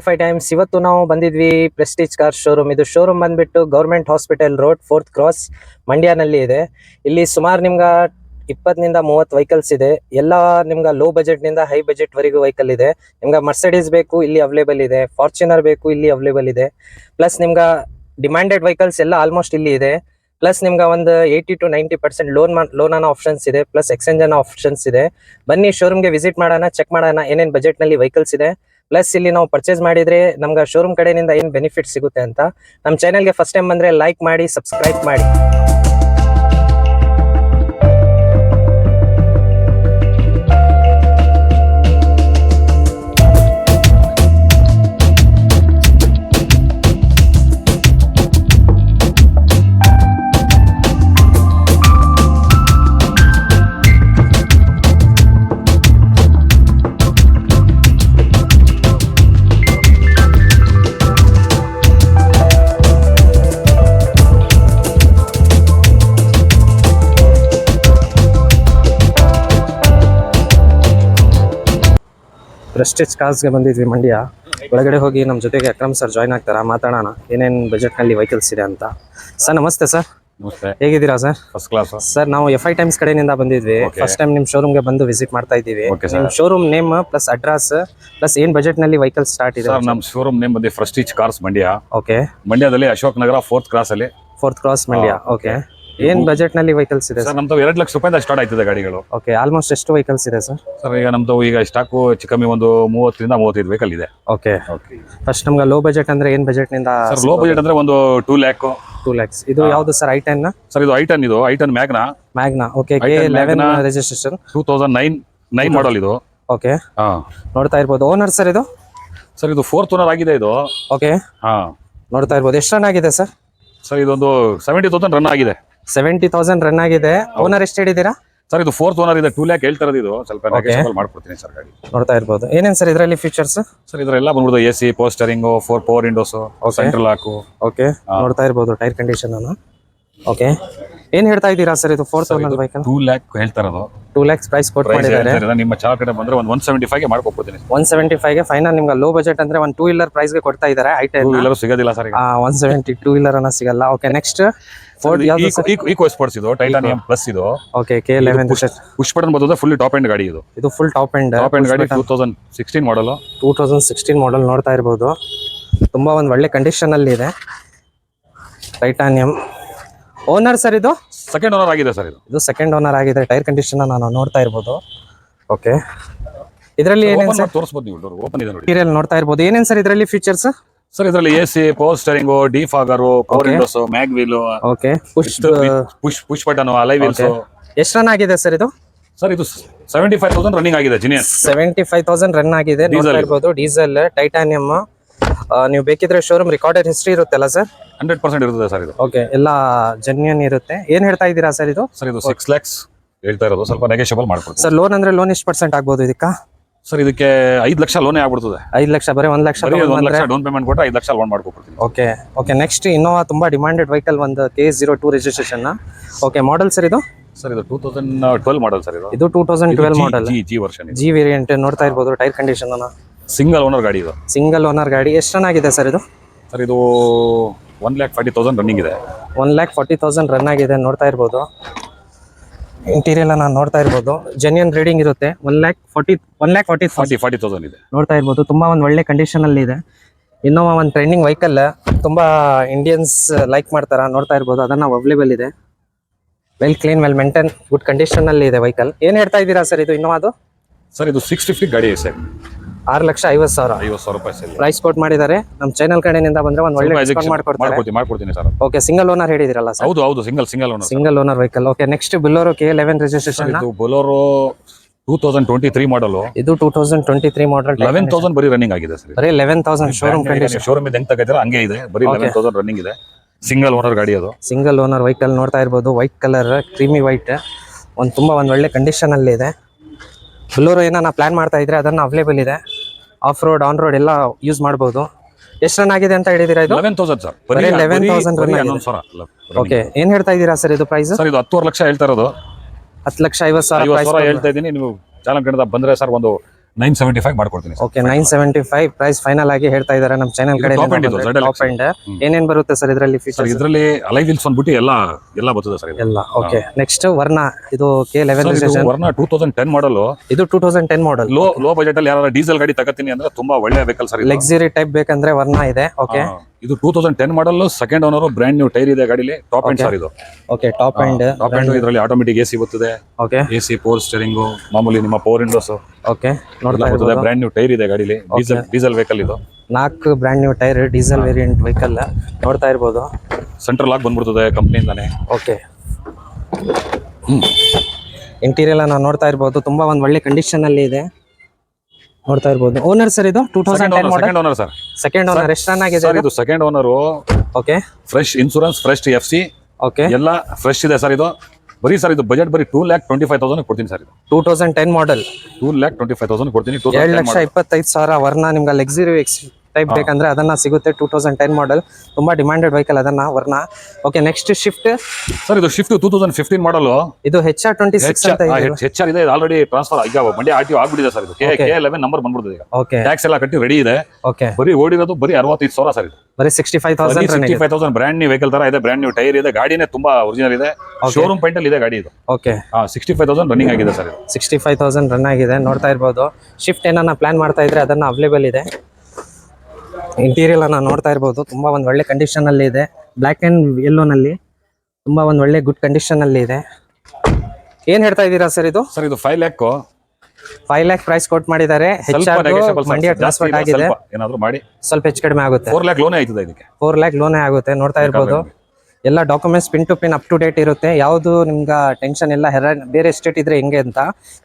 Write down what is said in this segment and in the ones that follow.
F I times ಇವತ್ತು ನಾವು ಬಂದಿದ್ವಿ ಪ್ರೆಸ್ಟೀಜ್ ಕಾರ್ ಶೋರೂಮ್ ಇದು ಶೋರೂಮ್ ಬಂದ್ಬಿಟ್ಟು government hospital road fourth cross ಮಂಡ್ಯನಲ್ಲಿ ಇದೆ. ಇಲ್ಲಿ ಸುಮಾರು ನಿಮ್ಗೆ ಇಪ್ಪತ್ತರಿಂದ ಮೂವತ್ತು ವೆಹಿಕಲ್ಸ್ ಇದೆ. ಎಲ್ಲ ನಿಮ್ಗೆ ಲೋ ಬಜೆಟ್ನಿಂದ ಹೈ ಬಜೆಟ್ ವರೆಗೂ ವೆಹಿಕಲ್ ಇದೆ. ನಿಮ್ಗೆ ಮರ್ಸಡೀಸ್ ಬೇಕು, ಇಲ್ಲಿ ಅವೈಲೇಬಲ್ ಇದೆ. ಫಾರ್ಚುನರ್ ಬೇಕು, ಇಲ್ಲಿ ಅವೈಲೇಬಲ್ ಇದೆ. ಪ್ಲಸ್ ನಿಮ್ಗೆ ಡಿಮ್ಯಾಂಡೆಡ್ ವೆಹಿಕಲ್ಸ್ ಎಲ್ಲ ಆಲ್ಮೋಸ್ಟ್ ಇಲ್ಲಿ ಇದೆ. ಪ್ಲಸ್ ನಿಮ್ಗೆ ಒಂದು eighty to ninety percent loan loan ಅನ್ನೋ ಆಪ್ಷನ್ಸ್ ಇದೆ. ಪ್ಲಸ್ ಎಕ್ಸ್ಚೇಂಜ್ ಅನ್ನೋ ಆಪ್ಷನ್ಸ್ ಇದೆ. ಬನ್ನಿ ಶೋರೂಮ್ಗೆ ವಿಸಿಟ್ ಮಾಡೋಣ ಚೆಕ್ ಮಾಡೋಣ ಏನೇನು ಬಜೆಟ್ನಲ್ಲಿ ವೆಹಿಕಲ್ಸ್ ಇದೆ. ಪ್ಲಸ್ ಇಲ್ಲಿ ನಾವು ಪರ್ಚೇಸ್ ಮಾಡಿದ್ರೆ ನಮ್ಗೆ ಶೋರೂಮ್ ಕಡೆಯಿಂದ ಏನು ಬೆನಿಫಿಟ್ ಸಿಗುತ್ತೆ ಅಂತ ನಮ್ಮ ಚಾನೆಲ್ಗೆ ಫಸ್ಟ್ ಟೈಮ್ ಬಂದ್ರೆ ಲೈಕ್ ಮಾಡಿ ಸಬ್ಸ್ಕ್ರೈಬ್ ಮಾಡಿ. ಪ್ರೆಸ್ಟೇಜ್ ಕಾರ್ಸ್ಗೆ ಬಂದಿದ್ವಿ ಮಂಡ್ಯ. ಒಳಗಡೆ ಹೋಗಿ ನಮ್ಮ ಜೊತೆಗೆ ಅಕ್ರಮ್ ಸರ್ ಜಾಯ್ನ್ ಆಗ್ತಾರ? ಮಾತಾಡೋಣ. ಏನೇನು ಬಜೆಟ್ನಲ್ಲಿ ವೆಹಿಕಲ್ಸ್ ಇದೆ ಅಂತ. ಸರ್ ನಮಸ್ತೆ ಸರ್ ನಮಸ್ತೆ. ಹೇಗಿದ್ದೀರಾ ಸರ್ ಫಸ್ಟ್ ಕ್ಲಾಸ್ ಸರ್ ನಾವು ಎಫ್ ಐ ಟೈಮ್ಸ್ ಕಡೆಯಿಂದ ಬಂದಿದ್ವಿ. ಫಸ್ಟ್ ಟೈಮ್ ನಿಮ್ಮ ಶೋರೂಮ್ಗೆ ಬಂದು ವಿಸಿಟ್ ಮಾಡ್ತಾ ಇದ್ದೀವಿ. ನಿಮ್ಮ showroom name plus address plus ಏನ್ ಬಜೆಟ್ನಲ್ಲಿ ವೆಹಿಕಲ್ ಸ್ಟಾರ್ಟ್ ಇದೆ ನಮ್ಮ ಶೋರೂಮ್ ನೇಮ್ ಬಂದು ಫ್ರಸ್ಟೀಚ್ ಕಾರ್ಸ್ ಮಂಡ್ಯ. ಓಕೆ ಮಂಡ್ಯದಲ್ಲಿ ಅಶೋಕ್ ನಗರ ಫೋರ್ತ್ ಕ್ರಾಸ್ ಅಲ್ಲಿ. Fourth cross Mandya. ಓಕೆ ಏನ್ ಬಜೆಟ್ನಲ್ಲಿ ವೆಹಿಕಲ್ಸ್ ಇದೆ ಸರ್ ನಮ್ದು ಎರಡು ಲಕ್ಷ ರೂಪಾಯಿಂದ ಸ್ಟಾರ್ಟ್ ಆಯ್ತದೆ ಗಾಡಿಗಳು. ಓಕೆ ಆಲ್ಮೋಸ್ಟ್ ಎಷ್ಟು ವೆಹಿಕಲ್ಸ್ ಇದೆ ಸರ್ ಸರ್ ಈಗ ನಮ್ದು ಈಗ ಸ್ಟಾಕು ಚಿಕ್ಕಮ್ಮಿ ಒಂದು ಮೂವತ್ತರಿಂದ ಮೂವತ್ತೈದು ವೆಹಿಕಲ್ ಇದೆ. ಓಕೆ ಓಕೆ ಫಸ್ಟ್ ನಮ್ಗೆ ಲೋ ಬಜೆಟ್ ಅಂದ್ರೆ ಏನ್ ಬಜೆಟ್ನಿಂದ ಸರ್ ಲೋ ಬಜೆಟ್ ಅಂದ್ರೆ ಒಂದು ಟೂ ಲ್ಯಾಕ್ ಟೂ ಲ್ಯಾಕ್ಸ್ ಇದು ಯಾವ್ದು ಸರ್ ಐ ಟೆನ್ ಸರ್ ಇದು ಐ ಟೆನ್ ಇದು i ten Magna Magna okay K I10 eleven. Registration two thousand nine nine model ಇದು. ಓಕೆ ಹಾ. ನೋಡ್ತಾ ಇರ್ಬೋದು. ಓನರ್ ಸರ್ ಇದು? ಸರ್ ಇದು ಫೋರ್ತ್ ಓನರ್ ಆಗಿದೆ ಇದು. ಓಕೆ ಹಾ. ನೋಡ್ತಾ ಇರ್ಬೋದು. ಎಷ್ಟು ರನ್ ಆಗಿದೆ ಸರ್ ಸರ್ ಇದೊಂದು ಸೆವೆಂಟಿ ತೌಸಂಡ್ ರನ್ ಆಗಿದೆ. ಸೆವೆಂಟಿ ತೌಸಂಡ್ ರನ್ ಆಗಿದೆ. ಓನರ್ ಎಷ್ಟು ಹೇಳಿದೀರಾ ಸರ್ ಇದು ಫೋರ್ತ್ ಓನರ್ ಇದೆ. ಟೂ ಲ್ಯಾಕ್ ಹೇಳ್ತಾ ಇದು. ಸ್ವಲ್ಪ negotiable ಮಾಡ್ಕೊಡ್ತೀನಿ ಸರ್ ಗಾಡಿ. ನೋಡ್ತಾ ಇರ್ಬೋದು. ಏನೇನು ಸರ್ ಇದರಲ್ಲಿ ಫೀಚರ್ಸ್ ಸರ್ ಇದರೆಲ್ಲ ಬಂದ್ಬಿಡುದು A C power steering four power windows central lock okay ನೋಡ್ತಾ ಇರ್ಬೋದು ಟೈರ್ ಕಂಡೀಷನ್ ಅನ್ನು. ಓಕೆ ಏನ್ ಹೇಳ್ತಾ ಇದ್ದೀರಾ ಸರ್ ಇದು four thousand bike two lakh ಹೇಳ್ತಾ ಇರೋದು ಟೂ ಲ್ಯಾಕ್ಸ್ ಪ್ರೈಸ್ ಕೊಟ್ಟು ಪ್ರೈಸ್ ಮಾಡಿದ್ದಾರೆ. ನಿಮ್ಮ ಚಾರ್ ಕಡೆ ಬಂದ್ರೆ ಒಂದು ಒನ್ ಸೆವೆಂಟಿ ಫೈವ್ ಮಾಡ್ಕೊಡ್ತೀನಿ ಒನ್ ಸೆವೆಂಟಿ ಫೈವ್ಗೆ ಫೈನಲ್ ನಿಮ್ಗೆ ಲೋ ಬಜೆಟ್ ಅಂದ್ರೆ ಒಂದು ಟೂ ವೀಲರ್ ಪ್ರೈಸ್ಗೆ ಕೊಡ್ತಾ ಇದ್ದಾರೆ. ಐ ಟೆನ್ ಟೂ ವೀಲರ್ ಸಿಗೋದಿಲ್ಲ ಸರ್ ಈಗ. ಒನ್ ಸೆವೆಂಟಿ ಟೂ ವೀಲರ್ ಅನ್ನ ಸಿಗಲ್ಲ. ಓಕೆ ನೆಕ್ಸ್ಟ್ ಈಕೋ ಸ್ಪೋರ್ಟ್ಸ್ ಇದು ಟೈಟಾನಿಯಂ ಪ್ಲಸ್ ಇದು. Okay K eleven push button ಬರ್ತದೆ ಫುಲ್ ಟಾಪ್ ಎಂಡ್ ಗಾಡಿ ಇದು. ಇದು full top end top end ಗಾಡಿ two thousand sixteen model two thousand sixteen model ನೋಡ್ತಾ ಇರ್ಬೋದು. ತುಂಬಾ ಒಂದು ಒಳ್ಳೆ ಕಂಡೀಷನ್ ಅಲ್ಲಿ ಇದೆ. ಟೈಟಾನಿಯಂ ಓನರ್ ಸರ್ ಇದು? ಸೆಕೆಂಡ್ ಓನರ್ ಆಗಿದೆ ಸರ್ ಇದು. ಇದು ಸೆಕೆಂಡ್ ಓನರ್ ಆಗಿದೆ. ಟೈರ್ ಕಂಡೀಷನ್ ನಾನು ನೋಡ್ತಾ ಇರ್ಬೋದು. ಓಕೆ ಇದರಲ್ಲಿ ಏನೇನು ಸರ್ ತೋರಿಸ್ಬೋದು ನೀವು ಓಪನ್ ಇದೆ ನೋಡಿ. ನೋಡ್ತಾ ಇರ್ಬೋದು. ಏನೇನು ಸರ್ ಇದರಲ್ಲಿ ಫೀಚರ್ಸ್ ಸರ್ ಇದರಲ್ಲಿ A C power steering D fogger power windows mag wheel okay push push push button alloy wheels ಎಷ್ಟು ರನ್ ಆಗಿದೆ ಸರ್ ಇದು? ಸರ್ ಇದು ಸೆವೆಂಟಿ ಫೈವ್ ತೌಸಂಡ್ ರನ್ನಿಂಗ್ ಆಗಿದೆ genuine seventy five thousand run ಆಗಿದೆ. ಇರ್ಬೋದು diesel titanium ನೀವು ಬೇಕಿದ್ರೆ showroom recorded history ಇರುತ್ತಲ್ಲ ಸರ್ ಹಂಡ್ರೆಡ್ ಪರ್ಸೆಂಟ್ ಇರುತ್ತೆ ಸರ್ ಇದು. ಓಕೆ ಎಲ್ಲ ಜೆನ್ಯೂನ್ ಇರುತ್ತೆ. ಏನ್ ಹೇಳ್ತಾ ಇದ್ದೀರಾ ಸರ್ ಇದು? ಸರ್ ಇದು ಸಿಕ್ಸ್ ಲ್ಯಾಕ್ಸ್ ಹೇಳ್ತಾ ಇರೋದು. ಸ್ವಲ್ಪ ನೆಗೆಷಿಯಬಲ್ ಮಾಡ್ಕೊಡ್ತೀವಿ ಸರ್ ಲೋನ್ ಅಂದ್ರೆ ಲೋನ್ ಎಷ್ಟು ಪರ್ಸೆಂಟ್ ಆಗ್ಬೋದು ಇದಕ್ಕ? ಸರ್ ಇದಕ್ಕೆ ಐದು ಲಕ್ಷ ಲೋನೇ ಆಗ್ಬಿಡ್ತದೆ. ಐದು ಲಕ್ಷ ಬರೀ ಒಂದು ಲಕ್ಷ ಬರೀ ಒಂದು ಲಕ್ಷ ಡೌನ್ ಪೇಮೆಂಟ್ ಕೊಟ್ಟರೆ ಐದು ಲಕ್ಷ ಲೋನ್ ಮಾಡ್ಕೊಡ್ತೀನಿ ಓಕೆ ಓಕೆ ನೆಕ್ಸ್ಟ್ ಇನ್ನೋವಾ ತುಂಬ ಡಿಮ್ಯಾಂಡೆಡ್ ವೆಹಿಕಲ್ ಒಂದು K zero two registration okay model sir ಇದು? ಸರ್ ಇದು two thousand twelve model sir ಇದು. ಇದು two thousand twelve model G version G variant ನೋಡ್ತಾ ಇರ್ಬೋದು ಟೈರ್ ಕಂಡೀಷನ್ ಸಿಂಗಲ್ ಓನರ್ ಗಾಡಿ ಇದು. ಸಿಂಗಲ್ ಓನರ್ ಗಾಡಿ. ಎಷ್ಟು ಚೆನ್ನಾಗಿದೆ ಸರ್ ಇದು? ಸರ್ ಇದು one lakh forty thousand running ಇದೆ. One lakh forty thousand run ಆಗಿದೆ ನೋಡ್ತಾ ಇರ್ಬೋದು. ಇಂಟೀರಿಯಲ್ ನಾನು ನೋಡ್ತಾ ಇರ್ಬೋದು. ಜೆನ್ಯನ್ ರೀಡಿಂಗ್ ಇರುತ್ತೆ. One lakh forty one lakh forty forty forty thousand ಇದೆ. ನೋಡ್ತಾ ಇರ್ಬೋದು. ತುಂಬಾ ಒಂದು ಒಳ್ಳೆ ಕಂಡೀಷನ್ ಅಲ್ಲಿ ಇದೆ. ಇನ್ನೋವಾ ಒಂದು ಟ್ರೆಂಡಿಂಗ್ ವೆಹಿಕಲ್ ತುಂಬಾ ಇಂಡಿಯನ್ಸ್ ಲೈಕ್ ಮಾಡ್ತಾರ ನೋಡ್ತಾ ಇರ್ಬೋದು. ಅದನ್ನ ಅವೈಲೇಬಲ್ ಇದೆ. Well clean well maintain good condition ಅಲ್ಲಿ ಇದೆ ವೆಹಿಕಲ್ ಏನ್ ಹೇಳ್ತಾ ಇದ್ದೀರಾ ಸರ್ ಇದು? ಇನ್ನೋವಾದು ಸರ್ ಇದು ಸಿಕ್ಸ್ ಫಿಫ್ಟಿ ಗಾಡಿ ಸರ್. ಆರು ಲಕ್ಷ ಐವತ್ತು ಸಾವಿರ. ಐವತ್ತು ಸಾವಿರ ರೂಪಾಯಿ ಸರ್ ಪ್ರೈಸ್ ಕೋಟ್ ಮಾಡಿದ್ದಾರೆ. ನಮ್ಮ ಚಾನಲ್ ಕಡೆಯಿಂದ ಬಂದ್ರೆ ಒಂದು ಒಳ್ಳೆ ಡಿಸ್ಕೌಂಟ್ ಮಾಡ್ಕೊಡ್ತಾರೆ. ಮಾಡ್ಕೊಡ್ತೀನಿ ಮಾಡ್ಕೊಡ್ತೀನಿ ಸರ್. ಓಕೆ ಸಿಂಗಲ್ ಓನರ್ ಹೇಳಿದಿರಲ್ಲ ಸರ್? ಹೌದು ಹೌದು single single owner single owner vehicle okay next Bolero K eleven registration ಇದು Bolero two thousand twenty three model ಇದು two thousand twenty three model eleven thousand ಬರೀ running ಆಗಿದೆ sir ಬರೀ eleven thousand showroom condition showroom ಹೆಂಗ್ ತಗೋತೀರಾ? ಹಂಗೆ ಇದೆ. ಬರೀ ಲೆವೆನ್ ತೌಸಂಡ್ ರನ್ನಿಂಗ್ ಇದೆ. ಸಿಂಗಲ್ ಓನರ್ ಗಾಡಿ ಅದು. ಸಿಂಗಲ್ ಓನರ್ ವೆಹಿಕಲ್ ನೋಡ್ತಾ ಇರ್ಬೋದು. ವೈಟ್ ಕಲರ್ ಕ್ರೀಮಿ ವೈಟ್ ಒಂದು ತುಂಬ ಒಂದು ಒಳ್ಳೆ ಕಂಡೀಷನ್ ಅಲ್ಲಿ ಇದೆ. ಬುಲೋರೋ ಏನೋ ಪ್ಲಾನ್ ಮಾಡ್ತಾ ಇದ್ರೆ ಅದನ್ನ ಅವೈಲೇಬಲ್ ಇದೆ. ಆಫ್ ರೋಡ್ ಆನ್ ರೋಡ್ ಎಲ್ಲ ಯೂಸ್ ಮಾಡಬಹುದು ಎಷ್ಟು ರನ್ ಆಗಿದೆ ಅಂತ ಹೇಳಿದೀರಾ ಇದು? ಲೆವೆನ್ ತೌಸಂಡ್ ಸರ್ ಬರೀ ಲೆವೆನ್ 11,000 run ಆಗಿದೆ. ಓಕೆ ಏನ್ ಹೇಳ್ತಾ ಇದ್ದೀರಾ ಸರ್ ಇದು ಪ್ರೈಸ್ ಸರ್ ಇದು ಹತ್ತುವರೆ ಲಕ್ಷ ಹೇಳ್ತಾ ಇರೋದು. ಹತ್ತು ಲಕ್ಷ ಐವತ್ತು ಸಾವಿರ ಹೇಳ್ತಾ ಇದ್ದೀನಿ. ನೀವು ಚಾಲನ್ ಬಂದ್ರೆ ಸರ್ ಒಂದು ನೈನ್ ಸೆವೆಂಟಿ ಫೈವ್ ಮಾಡ್ಕೊಡ್ತೀನಿ okay nine seventy five price final ಆಗಿ ಹೇಳ್ತಾ ಇದ್ದಾರೆ ನಮ್ಮ ಚಾನಲ್ ಕಡೆ ಟಾಪ್ ಎಂಡ್ ಇದು. ಟಾಪ್ ಎಂಡ್ ಏನೇನ್ ಬರುತ್ತೆ ಸರ್ ಇದರಲ್ಲಿ ಸರ್ ಫೀಚರ್ಸ್ ಇದರಲ್ಲಿ ಅಲೈ ವೀಲ್ಸ್ ಬಂದ್ಬಿಟ್ಟು ಎಲ್ಲ ಎಲ್ಲ ಬರ್ತದೆ ಸರ್ ಇದು. ಎಲ್ಲ ಓಕೆ ನೆಕ್ಸ್ಟ್ ವರ್ಣ ಇದು ಕೆ ಲೆವೆನ್ ಸರ್, ಇದು Verna two thousand ten model ಇದು two thousand ten model low low budget ಅಲ್ಲಿ ಯಾರು ಡೀಸೆಲ್ ಗಾಡಿ ತಗೋತೀನಿ ಅಂದ್ರೆ ತುಂಬಾ ಒಳ್ಳೆ ವೆಹಿಕಲ್ ಸರ್ ಇದು. ಲಕ್ಸುರಿ ಟೈಪ್ ಬೇಕಂದ್ರೆ ವರ್ಣ ಇದೆ ಓಕೆ. ಇದು two thousand ten model second owner brand new tyre ಇದೆ ಗಾಡಿಲಿ. ಟಾಪ್ ಎಂಡ್ ಸರ್ ಇದು. Okay top end top end ಇದರಲ್ಲಿ ಆಟೋಮೆಟಿಕ್ ಎ ಸಿ ಬರ್ತದೆ. Okay A C power steering ಮಾಮೂಲಿ ನಿಮ್ಮ ಪವರ್ ವಿಂಡೋಸ್ ಓಕೆ ನೋಡ್ತಾ ಬರ್ತದೆ. ಬ್ರ್ಯಾಂಡ್ ನ್ಯೂ ಟೈರ್ ಇದೆ ಗಾಡಿಲಿ. ಡೀಸೆಲ್ ಡೀಸೆಲ್ ವೆಹಿಕಲ್ ಇದು. ನಾಲ್ಕು brand new tyre diesel variant vehicle ನೋಡ್ತಾ ಇರ್ಬೋದು. ಸೆಂಟ್ರಲ್ ಆಗಿ ಬಂದ್ಬಿಡ್ತದೆ ಕಂಪ್ನಿಯಿಂದಾನೆ. ಓಕೆ ಇಂಟೀರಿಯರ್ ನಾವು ನೋಡ್ತಾ ಇರ್ಬೋದು. ತುಂಬಾ ಒಂದು ಒಳ್ಳೆ ಕಂಡೀಷನ್ ಅಲ್ಲಿ ಇದೆ. ನೋಡ್ತಾ ಇರ್ಬೋದು. ಓನರ್ ಸರ್ ಇದು? Two thousand ten second owner sir second owner ಎಷ್ಟು ರನ್ ಆಗಿದೆ ಸರ್ ಇದು? Second owner okay fresh insurance fresh F C okay ಎಲ್ಲ ಫ್ರೆಶ್ ಇದೆ ಸರ್ ಇದು. ಬರೀ ಸರ್ ಇದು ಬಜೆಟ್ ಬರೀ two lakh twenty five thousand ಕೊಡ್ತೀನಿ ಸರ್ ಇದು. Two thousand ten model two lakh twenty five thousand ಕೊಡ್ತೀನಿ ಎರಡು ಲಕ್ಷ ಇಪ್ಪತ್ತೈದು ಸಾವಿರ ವರ್ಣ ನಿಮ್ಗೆ ಲಕ್ಸುರಿ ಎಕ್ಸ್ ಟೈಪ್ ಬೇಕಂದ್ರೆ ಅದನ್ನ ಸಿಗುತ್ತೆ ಟೂ ತೌಸಂಡ್ ಟೆನ್ ಮಾಡಲ್ ತುಂಬಾ ಡಿಮ್ಯಾಂಡೆಡ್ ವೆಹಿಕಲ್ ಅದನ್ನ Verna okay next Swift sir ಇದು Swift two thousand fifteen model ಇದು ಹೆಚ್ ಆರ್ ಟ್ವೆಂಟಿ ಸಿಕ್ಸ್ ಅಂತ ಇದೆ. ಹೆಚ್ ಆರ್ ಇದೆ ಆಲ್ರೆಡಿ ಟ್ರಾನ್ಸ್ಫರ್ ಈಗ ಮಂಡ್ಯ ಆರ್ ಟಿ ಆಗ್ಬಿಟ್ಟಿದೆ ಸರ್ ಇದು. ಕೆ ಕೆ ಲೆವೆನ್ ನಂಬರ್ ಬಂದ್ಬಿಡ್ತದೆ ಈಗ. ಓಕೆ ಟ್ಯಾಕ್ಸ್ ಎಲ್ಲ ಕಟ್ಟಿ ರೆಡಿ ಇದೆ. ಓಕೆ ಬರೀ ಓಡಿರೋದು ಬರೀ ಅರವತ್ತೈದು ಸಾವಿರ ಸರ್ ಇದು. ಬರೀ sixty five thousand sixty five thousand brand new vehicle ತರ ಇದೆ ಬ್ರ್ಯಾಂಡ್ ನ್ಯೂ ಟೈರ್ ಇದೆ ಗಾಡಿನೇ ತುಂಬಾ ಒರಿಜಿನಲ್ ಇದೆ. ಶೋರೂಮ್ ಪೈಂಟ್ ಅಲ್ಲಿ ಇದೆ ಗಾಡಿ ಇದು. Okay sixty five thousand running ಆಗಿದೆ sir sixty five thousand run ಆಗಿದೆ ನೋಡ್ತಾ ಇರ್ಬೋದು. ಶಿಫ್ಟ್ ಏನನ್ನ ಪ್ಲಾನ್ ಮಾಡ್ತಾ ಇದ್ರೆ ಅದನ್ನ ಅವೈಲೇಬಲ್ ಇದೆ. ಇಂಟೀರಿಯರ್ ಅನ್ನ ನೋಡ್ತಾ ಇರ್ಬೋದು. ತುಂಬಾ ಒಂದು ಒಳ್ಳೆ ಕಂಡೀಷನ್ ಅಲ್ಲಿ ಇದೆ. ಬ್ಲಾಕ್ ಅಂಡ್ನಲ್ಲಿ ತುಂಬಾ ಒಂದು ಒಳ್ಳೆ ಗುಡ್ ಕಂಡೀಷನ್ ಅಲ್ಲಿ ಇದೆ. ಏನ್ ಹೇಳ್ತಾ ಇದ್ದೀರಾ ಸರ್ ಇದು? ಸರ್ ಇದು five lakh five lakh price ಕೊಟ್ ಮಾಡಿದ್ದಾರೆ. ಸ್ವಲ್ಪ ಮಂಡ್ಯ ಆಗಿದೆ. ಏನಾದ್ರು ಮಾಡಿ. ಹೆಚ್ಚು ಕಡಿಮೆ ಆಗುತ್ತೆ. ಫೋರ್ ಲ್ಯಾಕ್ ಲೋನ್ ಆಯ್ತದೆ ಇದಕ್ಕೆ. ಫೋರ್ ಲ್ಯಾಕ್ ಲೋನೇ ಆಗುತ್ತೆ. ನೋಡ್ತಾ ಇರ್ಬೋದು. ಎಲ್ಲ documents pin to pin up to date ಇರುತ್ತೆ. ಯಾವುದು ನಿಮ್ಗೆ ಟೆನ್ಷನ್ ಇಲ್ಲ ಹೆರ ಬೇರೆ ಸ್ಟೇಟ್ ಇದ್ರೆ ಹೆಂಗೆ ಅಂತ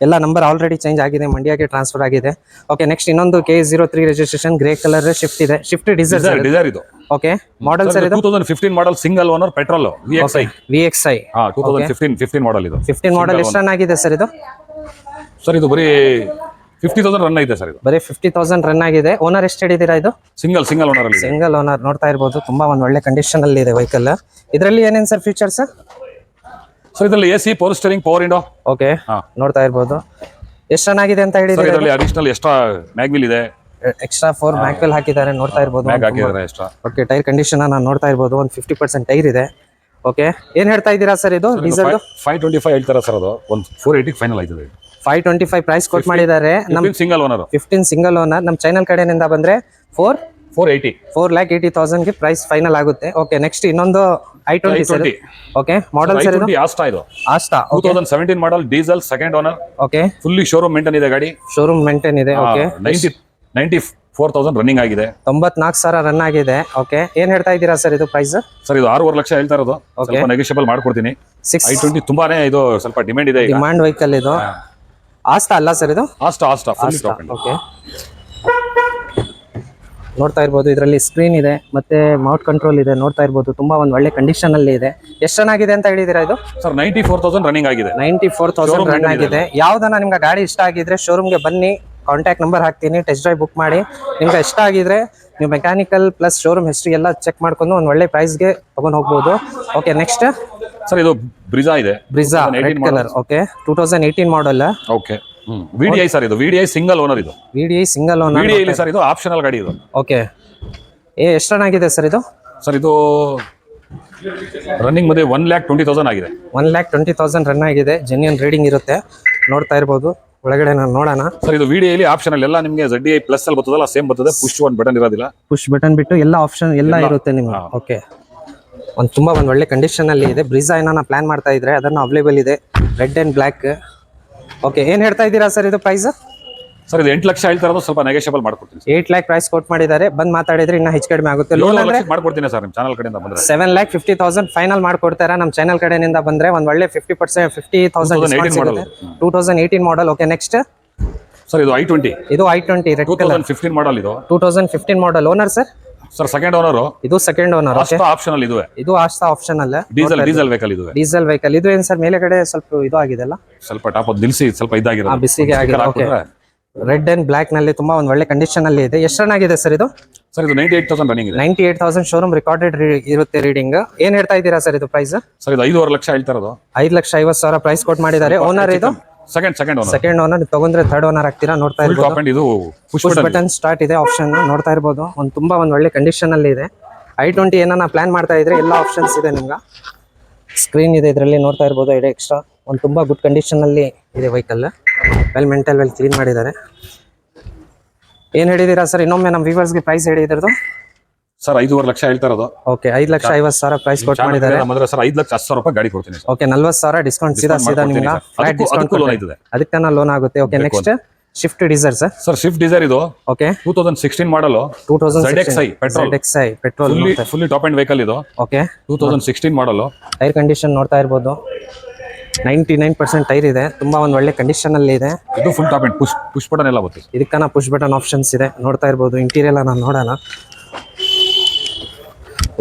ಎಲ್ಲ ನಂಬರ್ ಆಲ್ರೆಡಿ ಚೇಂಜ್ ಆಗಿದೆ ಮಂಡ್ಯಕ್ಕೆ ಟ್ರಾನ್ಸ್ಫರ್ ಆಗಿದೆ. ಓಕೆ ನೆಕ್ಸ್ಟ್ ಇನ್ನೊಂದು K zero three registration grey colour Swift ಇದೆ. ಶಿಫ್ಟ್ ಡಿಸೈರ್ ಡಿಸೈರ್ ಇದು. ಓಕೆ ಮಾಡಲ್ ಸರ್ ಇದು two thousand fifteen model single owner petrol ಹಾ ತೌಸಂಡ್ ಫಿಫ್ಟೀನ್ ಫಿಫ್ಟೀನ್ ಮಾಡಲ್ ಇದು. ಫಿಫ್ಟೀನ್ ಮಾಡಲ್ ಎಷ್ಟು ಆಗಿದೆ ಸರ್ ಇದು? ಸರ್ ಇದು ಬರೀ ಫಿಫ್ಟಿ ತೌಸಂಡ್ ರನ್ ಇದೆ ಸರ್ ಇದು. ಬರೀ ಫಿಫ್ಟಿ ತೌಸಂಡ್ ರನ್ ಆಗಿದೆ. ಓನರ್ ಎಷ್ಟು ಹಿಡಿದಿರಾ ಇದು? ಸಿಂಗಲ್ ಸಿಂಗಲ್ ಓನರ್ ಅಲ್ಲಿ ಸಿಂಗಲ್ ಓನರ್ ನೋಡ್ತಾ ಇರ್ಬೋದು. ತುಂಬಾ ಒಂದು ಒಳ್ಳೆ ಕಂಡೀಷನ್ ಅಲ್ಲಿ ಇದೆ ವೆಹಿಕಲ್ ಇದರಲ್ಲಿ ಏನೇನು ಸರ್ ಫೀಚರ್ಸ್ ಸರ್ ಇದರಲ್ಲಿ A C power steering power window okay. ನೋಡ್ತಾ ಇರ್ಬೋದು. ಎಷ್ಟು ರನ್ ಆಗಿದೆ ಅಂತ ಹೇಳಿದ್ರೆ ಇದರಲ್ಲಿ ಅಡಿಷನಲ್ ಎಕ್ಸ್ಟ್ರಾ ಮ್ಯಾಗ್ವಿಲ್ ಇದೆ. ಎಕ್ಸ್ಟ್ರಾ ಫೋರ್ ಮ್ಯಾಕ್ವೆಲ್ ಹಾಕಿದ್ದಾರೆ ನೋಡ್ತಾ ಇರ್ಬೋದು. ಓಕೆ ಟೈರ್ ಕಂಡೀಷನ್ ನಾನು ನೋಡ್ತಾ ಇರ್ಬೋದು. ಒಂದು ಫಿಫ್ಟಿ ಪರ್ಸೆಂಟ್ ಟೈರ್ ಇದೆ. ಓಕೆ ಏನ್ ಹೇಳ್ತಾ ಇದ್ದೀರಾ ಸರ್ ಇದು? ಡೀಸೆಲ್ ಫೈವ್ ಟ್ವೆಂಟಿ ಫೈವ್ ಹೇಳ್ತಾರ ಸರ್ ಅದು? ಒಂದು ಫೋರ್ ಏಯ್ಟಿಗೆ ಫೈನಲ್ ಆಯ್ತದೆ. ಫೈವ್ ಟ್ವೆಂಟಿ ಫೈವ್ ಪ್ರೈಸ್ ಕೊಟ್ ಮಾಡಿದ್ದಾರೆ. ನಮ್ single owner fifteen single owner ನಮ್ಮ ಚಾನಲ್ ಕಡೆಯಿಂದ ಬಂದ್ರೆ four four eighty four lakh eighty ತೌಸಂಡ್ಗೆ price final ಆಗುತ್ತೆ. ಓಕೆ ನೆಕ್ಸ್ಟ್ ಇನ್ನೊಂದು i twenty sir okay model sir ಇದು? ಆಸ್ಟಾ ಇದು. Asta two thousand seventeen model diesel second owner okay fully showroom maintain ಇದೆ ಗಾಡಿ. Showroom maintain ಇದೆ okay ninety ninety four thousand running ಆಗಿದೆ. ತೊಂಬತ್ನಾಲ್ಕು ಸಾವಿರ ರನ್ ಆಗಿದೆ ಓಕೆ ಏನ್ ಹೇಳ್ತಾ ಇದ್ದೀರಾ ಸರ್ ಇದು ಪ್ರೈಸ್ ಸರ್ ಇದು ಆರೂವರೆ ಲಕ್ಷ ಹೇಳ್ತಾ ಇರೋದು. ಸ್ವಲ್ಪ ನೆಗೋಷಿಯಬಲ್ ಮಾಡ್ಕೊಡ್ತೀನಿ. ಸಿಕ್ಸ್ ಐ ಟ್ವೆಂಟಿ ತುಂಬಾನೇ ಇದು ಸ್ವಲ್ಪ ಡಿಮ್ಯಾಂಡ್ ಇದೆ ಡಿಮ್ಯಾಂಡ್ ವೆಹಿಕಲ್ ಇದು. ಆಸ್ತಾ ಅಲ್ಲ ಸರ್ ಇದು? ಆಸ್ಟಾ ಆಸ್ಟಾ ಟಾಪ್ ಓಕೆ ನೋಡ್ತಾ ಇರ್ಬೋದು ಇದರಲ್ಲಿ ಸ್ಕ್ರೀನ್ ಇದೆ ಮತ್ತೆ ಮೌಟ್ ಕಂಟ್ರೋಲ್ ಇದೆ ನೋಡ್ತಾ ಇರ್ಬೋದು ತುಂಬಾ ಒಂದು ಒಳ್ಳೆ ಕಂಡೀಷನ್ ಅಲ್ಲಿ ಇದೆ. ಎಷ್ಟು ಚೆನ್ನಾಗಿದೆ ಅಂತ ಹೇಳಿದಿರಾ ಇದು? Sir ninety four thousand running ಆಗಿದೆ ನೈಂಟಿ ಫೋರ್ ತೌಸಂಡ್ ರನ್ ಆಗಿದೆ. ಯಾವ್ದನ್ನ ನಿಮ್ಗೆ ಗಾಡಿ ಇಷ್ಟ ಆಗಿದ್ರೆ ಶೋರೂಮ್ಗೆ ಬನ್ನಿ ಕಾಂಟ್ಯಾಕ್ಟ್ ನಂಬರ್ ಹಾಕ್ತೀನಿ ಟೆಸ್ಟ್ ಡ್ರೈವ್ ಬುಕ್ ಮಾಡಿ. ನಿಮ್ಗೆ ಇಷ್ಟ ಆಗಿದ್ರೆ ನೀವು ಮೆಕ್ಯಾನಿಕಲ್ ಪ್ಲಸ್ ಶೋರೂಮ್ ಹಿಸ್ಟ್ರಿ ಎಲ್ಲ ಚೆಕ್ ಮಾಡ್ಕೊಂಡು ಒಂದು ಒಳ್ಳೆ ಪ್ರೈಸ್ಗೆ ತಗೊಂಡು ಹೋಗ್ಬೋದು. ಓಕೆ ನೆಕ್ಸ್ಟ್ ಸರ್ ಇದು ಬ್ರಿಜಾ ಇದೆ. Brezza red colour okay. Two thousand eighteen model okay. V D I sir ಇದು. V D I single owner ಇದು. ವಿ ಡಿ ಸಿಂಗಲ್ ಓನರ್ ಇಲ್ಲಿ ಸರ್ ಇದು ಆಪ್ಷನಲ್ ಗಾಡಿ ಇದು. ಓಕೆ. ಏ ಎಷ್ಟು ರನ್ ಆಗಿದೆ ಸರ್ ಇದು? ಸರ್ ಇದು ರನ್ನಿಂಗ್ ಮಧ್ಯೆ ಒನ್ ಲ್ಯಾಕ್ ಟ್ವೆಂಟಿ ತೌಸಂಡ್ ಆಗಿದೆ. One lakh twenty thousand run ಆಗಿದೆ. ಜೆನ್ಯನ್ ರೀಡಿಂಗ್ ಇರುತ್ತೆ. ನೋಡ್ತಾ ಇರ್ಬೋದು. ಒಳಗಡೆ ನಾನು ನೋಡೋಣ. ಸರ್ ಇದು ವಿಡಿ ಎಲ್ಲಿ ಆಪ್ಷನ್ ಆಪ್ಷನಲ್ ಎಲ್ಲ ನಿಮಗೆ ಜಡ್ ಐ ಪ್ಲಸ್ ಅಲ್ಲಿ ಬರ್ತದಲ್ಲ ಸೇಮ್ ಬರ್ತದೆ. ಪುಷ್ ಒನ್ ಬಟನ್ ಇರೋದಿಲ್ಲ. ಪುಷ್ ಬಟನ್ ಬಿಟ್ಟು ಎಲ್ಲ ಆಪ್ಷನ್ ಎಲ್ಲ ಇರುತ್ತೆ ನಿಮ್ಗೆ. ಓಕೆ ಒಂದು ತುಂಬಾ ಒಂದು ಒಳ್ಳೆ ಕಂಡೀಷನ್ ಅಲ್ಲಿ ಇದೆ. ಬ್ರಿಜಾ ಏನೋ ಪ್ಲಾನ್ ಮಾಡ್ತಾ ಇದ್ರೆ ಅದನ್ನ ಅವೈಲೇಬಲ್ ಇದೆ. ರೆಡ್ ಅಂಡ್ ಬ್ಲ್ಯಾಕ್ ಓಕೆ ಏನು ಹೇಳ್ತಾ ಇದ್ದೀರಾ ಸರ್ ಇದು ಪ್ರೈಸ್ ಸರ್ ಇದು ಎಂಟು ಲಕ್ಷ ಹೇಳ್ತಾ ಇರೋದು ಸ್ವಲ್ಪ ನೆಗೆಷಬಲ್ ಮಾಡ್ಕೊಡ್ತೀನಿ. ಏಟ್ ಲ್ಯಾಕ್ ಪ್ರೈಸ್ ಕೋಟ್ ಮಾಡಿದ್ದಾರೆ. ಬಂದು ಮಾತಾಡಿದ್ರೆ ಇನ್ನೂ ಹೆಚ್ಚು ಕಡಿಮೆ ಆಗುತ್ತೆ. ಲೋನ್ ಏಳು ಅಂದ್ರೆ ಲಕ್ಷ ಮಾಡ್ಕೊಡ್ತೀನಿ ಸರ್ ನಿಮ್ಮ ಚಾನಲ್ ಕಡೆಯಿಂದ ಬಂದ್ರೆ. Seven lakh fifty thousand final ಮಾಡ್ಕೊಡ್ತಾರೆ ನಮ್ಮ ಚಾನಲ್ ಕಡೆಯಿಂದ ಬಂದ್ರೆ ಒಂದು ಒಳ್ಳೆ fifty percent fifty thousand 2018 model. Two thousand eighteen model okay next sir ಇದು ಐ ಟ್ವೆಂಟಿ ಇದು i twenty red colour thousand fifteen model ಇದು. Two thousand fifteen model owner sir sir second owner ಇದು second owner option ಇದುವೆ? ಇದು ಆಸ್ತಾ option ಅಲ್ಲ. Diesel diesel vehicle ಇದುವೆ? Diesel vehicle ಇದು ಏನ್ ಸರ್ ಮೇಲೆಗಡೆ ಸ್ವಲ್ಪ ಇದು ಆಗಿದೆಲ್ಲ ಸ್ವಲ್ಪ ಟಾಪ್ ಅದು ನಿಲ್ಸಿ ಸ್ವಲ್ಪ ಆ ಬಿಸಿಗೆ ಆಗಿದೆ ರೆಡ್ ಅಂಡ್ ಬ್ಲಾಕ್ನಲ್ಲಿ ತುಂಬಾ ಒಂದು ಒಳ್ಳೆ ಕಂಡೀಷನ್ ಅಲ್ಲಿ ಇದೆ. ಎಷ್ಟು ರನ್ ಆಗಿದೆ ಸರ್ ಇದು? ಸರ್ ಇದು ನೈಂಟಿ ಏಟ್ ತೌಸಂಡ್ ರನ್ನಿಂಗ್ ಇದೆ. Ninety eight thousand showroom recorded ಇರುತ್ತೆ ರೀಡಿಂಗ್ ಏನ್ ಹೇಳ್ತಾ ಇದ್ದೀರಾ ಸರ್ ಇದು ಪ್ರೈಸ್ ಸರ್ ಇದು ಐದೂವರೆ ಲಕ್ಷ ಹೇಳ್ತಾ ಇರೋದು. ಐದು ಲಕ್ಷ ಐವತ್ತು ಸಾವಿರ ಪ್ರೈಸ್ ಕೊಟ್ ಮಾಡಿದ್ದಾರೆ. ಓನರ್ ಇದು? Second second owner second owner ತಗೊಂಡ್ರೆ ಥರ್ಡ್ ಓನರ್ ಆಗ್ತೀರಾ ನೋಡ್ತಾ ಫುಲ್ ಟಾಪ್ ಇರ್ಬೋದು ಇದು ಪುಷ್ ಪುಷ್ ಬಟನ್ ಸ್ಟಾರ್ಟ್ ಇದೆ ಆಪ್ಷನ್ ನೋಡ್ತಾ ಇರ್ಬೋದು. ಒಂದು ತುಂಬಾ ಒಂದು ಒಳ್ಳೆ ಕಂಡೀಷನ್ ಅಲ್ಲಿ ಇದೆ. ಐ ಟ್ವೆಂಟಿ ಏನಾನ ಪ್ಲಾನ್ ಮಾಡ್ತಾ ಇದ್ರೆ ಎಲ್ಲ ಆಪ್ಷನ್ಸ್ ಇದೆ ನಿಮ್ಗೆ. ಸ್ಕ್ರೀನ್ ಇದೆ ಇದರಲ್ಲಿ ನೋಡ್ತಾ ಇರ್ಬೋದು ಇದೆ ಎಕ್ಸ್ಟ್ರಾ ಒಂದು ತುಂಬಾ ಗುಡ್ ಕಂಡೀಷನ್ ಅಲ್ಲಿ ಇದೆ vehicle well maintained well clean ಮಾಡಿದ್ದಾರೆ. ಏನ್ ಹೇಳಿದೀರಾ ಸರ್ ಇನ್ನೊಮ್ಮೆ ನಮ್ಮ ವ್ಯೂವರ್ಸ್ಗೆ ಪ್ರೈಸ್ ಹೇಳಿ ಇದ್ರದ್ದು. ಸರ್ ಐದೂವರೆ ಲಕ್ಷ ಹೇಳ್ತಾ ಇರೋದು. ಓಕೆ ಐದು ಲಕ್ಷ ಐವತ್ತು ಸಾವಿರ ಪ್ರೈಸ್ ಕೊಟ್ಟು ಮಾಡಿದ್ದಾರೆ ಮೊದಲ ಸರ್ ಐದು ಲಕ್ಷ ಹತ್ತು ಸಾವಿರ ರೂಪಾಯಿ ಗಾಡಿ ಕೊಡ್ತೀನಿ ಓಕೆ ನಲ್ವತ್ತು ಸಾವಿರ ಡಿಸ್ಕೌಂಟ್ ಸೀದಾ ಸೀದಾ ನಿಮ್ಗೆ sir. ಫ್ಲಾಟ್ ಡಿಸ್ಕೌಂಟ್ ಲೋನ್ ಆಯ್ತದೆ. ಅದಕ್ಕೆ ಲೋನ್ ಆಗುತ್ತೆ? Okay next Swift Dzire sir sir Swift Dzire ಇದು okay. Two thousand sixteen model two thousand X I petrol X I petrol fully fully top end vehicle ಇದು. Okay. Two thousand sixteen model tyre condition ನೋಡ್ತಾ ಇರ್ಬೋದು. Ninety nine percent tyre ಇದೆ. ತುಂಬಾ ಒಂದು ಒಳ್ಳೆ condition ಅಲ್ಲಿ ಇದೆ. ಇದು full top end push push button ಎಲ್ಲ ಬರ್ತದೆ ಇದಕ್ಕನ ಪುಷ್ ಬಟನ್ ಆಪ್ಷನ್ಸ್ ಇದೆ. ನೋಡ್ತಾ ಇರ್ಬೋದು. ಇಂಟೀರಿಯರ್ ನಾನು ನೋಡೋಣ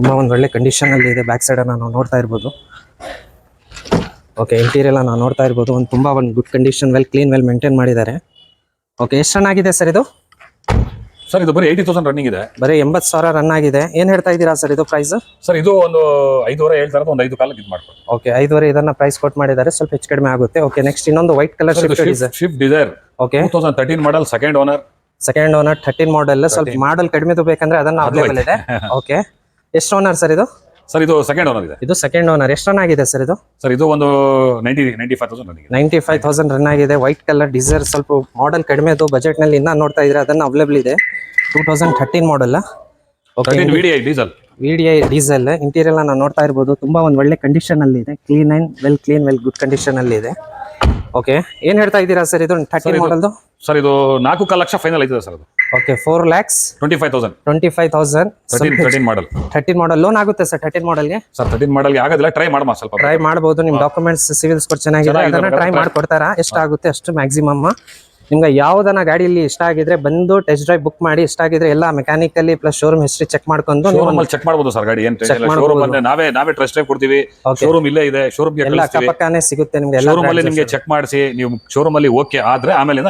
ತುಂಬಾ ಒಂದು ಒಳ್ಳೆ ಕಂಡೀಷನ್ ಅಲ್ಲಿ ಇದೆ. ಬ್ಯಾಕ್ ಸೈಡ್ ನಾವು ನೋಡ್ತಾ ಇರ್ಬೋದು. ಓಕೆ ಇಂಟೀರಿಯರ್ ನಾವು ನೋಡ್ತಾ ಇರ್ಬೋದು. ಒಂದು ತುಂಬಾ ಒಂದು good condition well clean well maintain ಮಾಡಿದ್ದಾರೆ. ಓಕೆ ಎಷ್ಟು ರನ್ ಆಗಿದೆ ಸರ್ ಇದು? ಸರ್ ಇದು ಬರೀ ಏಯ್ಟಿ ತೌಸಂಡ್ ರನ್ನಿಂಗ್ ಇದೆ. ಬರೀ ಎಂಬತ್ತು ಸಾವಿರ ರನ್ ಆಗಿದೆ. ಏನು ಹೇಳ್ತಾ ಇದ್ದೀರಾ ಸರ್ ಇದು ಪ್ರೈಸ್ ಸರ್ ಇದು ಒಂದು ಐದುವರೆ ಹೇಳ್ತಾ ಇರೋದು ಒಂದು ಐದು ಕಾಲಕ್ಕೆ ಇದು ಮಾಡ್ಕೊಡಿ ಓಕೆ ಐದುವರೆ ಇದನ್ನ ಪ್ರೈಸ್ ಕೊಟ್ಟು ಮಾಡಿದ್ದಾರೆ. ಸ್ವಲ್ಪ ಹೆಚ್ಚು ಕಡಿಮೆ ಆಗುತ್ತೆ. ಓಕೆ ನೆಕ್ಸ್ಟ್ ಇನ್ನೊಂದು ವೈಟ್ ಕಲರ್ ಶಿಫ್ಟ್ ಇದೆ Swift Dzire okay two thousand thirteen model second owner second owner thirteen model ಸ್ವಲ್ಪ ಮಾಡಲ್ ಕಡಿಮೆದು ಬೇಕಂದ್ರೆ ಅದನ್ನ ಅವೈಲೇಬಲ್ ಇದೆ. ಓಕೆ ಎಷ್ಟು ಓನರ್ ಸರ್ ಇದು? ಸರ್ ಇದು ಸೆಕೆಂಡ್ ಓನರ್ ಇದೆ. ಇದು ಸೆಕೆಂಡ್ ಓನರ್ ಎಷ್ಟು ರನ್ ಆಗಿದೆ ಸರ್ ಇದು? ಸರ್ ಇದು ಒಂದು ninety ninety five thousand running ninety five thousand run ಆಗಿದೆ. ವೈಟ್ ಕಲರ್ ಡಿಸೈರ್ ಸ್ವಲ್ಪ ಮಾಡೆಲ್ ಕಡಿಮೆದು ಬಜೆಟ್ನಲ್ಲಿ ಇನ್ನ ನೋಡ್ತಾ ಇದ್ರೆ ಅದನ್ನ ಅವೈಲೇಬಲ್ ಇದೆ. Two thousand thirteen model okay V D I diesel V D I diesel interior ನಾವು ನೋಡ್ತಾ ಇರ್ಬೋದು. ತುಂಬಾ ಒಂದು ಒಳ್ಳೆ ಕಂಡೀಷನ್ ಅಲ್ಲಿ ಇದೆ. Clean and well clean well good condition ಅಲ್ಲಿ ಇದೆ. ಓಕೆ ಏನ್ ಹೇಳ್ತಾ ಇದ್ದೀರಾ ಸರ್ ಇದು? ಥರ್ಟೀನ್ ಮಾಡಲ್ ಸರ್ ಇದು ನಾಲ್ಕು ಕಾಲು ಲಕ್ಷ ಫೈನಲ್ ಆಯ್ತದೆ ಸರ್ ಅದು. Okay four lakhs twenty five thousand twenty five thousand thirteen thirteen model thirteen model loan ಆಗುತ್ತೆ ಸರ್ ತರ್ಟೀನ್ ಮಾಡಲ್ಗೆ ಸರ್ ತರ್ಟೀನ್ ಮಾಡಲ್ಗೆ ಆಗೋದಿಲ್ಲ. ಟ್ರೈ ಮಾಡಮ್ಮ ಸ್ವಲ್ಪ ಟ್ರೈ ಮಾಡಬಹುದು ನಿಮ್ ಡಾಕ್ಯುಮೆಂಟ್ಸ್ ಸಿವಿಲ್ ಸ್ಕೋರ್ ಚೆನ್ನಾಗಿದೆ. ಅದನ್ನ ಟ್ರೈ ಮಾಡ್ಕೊಡ್ತಾರಾ? ಎಷ್ಟಾಗುತ್ತೆ? ಅಷ್ಟು ಮ್ಯಾಕ್ಸಿಮಮ್ ನಿಮ್ಗೆ ಯಾವ್ದನ್ನ ಗಾಡಿಯಲ್ಲಿ ಇಷ್ಟ ಆಗಿದ್ರೆ ಬಂದು ಟೆಸ್ಟ್ ಡ್ರೈವ್ ಬುಕ್ ಮಾಡಿ ಇಷ್ಟ ಆಗಿದ್ರೆ ಎಲ್ಲ mechanically plus showroom history check ಮಾಡ್ಕೊಂಡು ಚೆಕ್ ಮಾಡಬಹುದು ಸರ್ ಗಾಡಿ ಮಾಡ್ಬೋದು. ನಾವೇ ನಾವೇ ಟ್ರಸ್ಟ್ ಡ್ರೈವ್ ಕೊಡ್ತೀವಿ. ಶೋರೂಮ್ ಇಲ್ಲೇ ಇದೆ ಶೋರೂಮ್ ಎಲ್ಲ ಅಕ್ಕಪಕ್ಕನೆ ಸಿಗುತ್ತೆ ನಿಮ್ಗೆ ಎಲ್ಲ ನಿಮ್ಗೆ ಚೆಕ್ ಮಾಡಿಸಿ ನೀವು ಶೋರೂಮ್ ಅಲ್ಲಿ ಓಕೆ ಆದ್ರೆ ಆಮೇಲೆ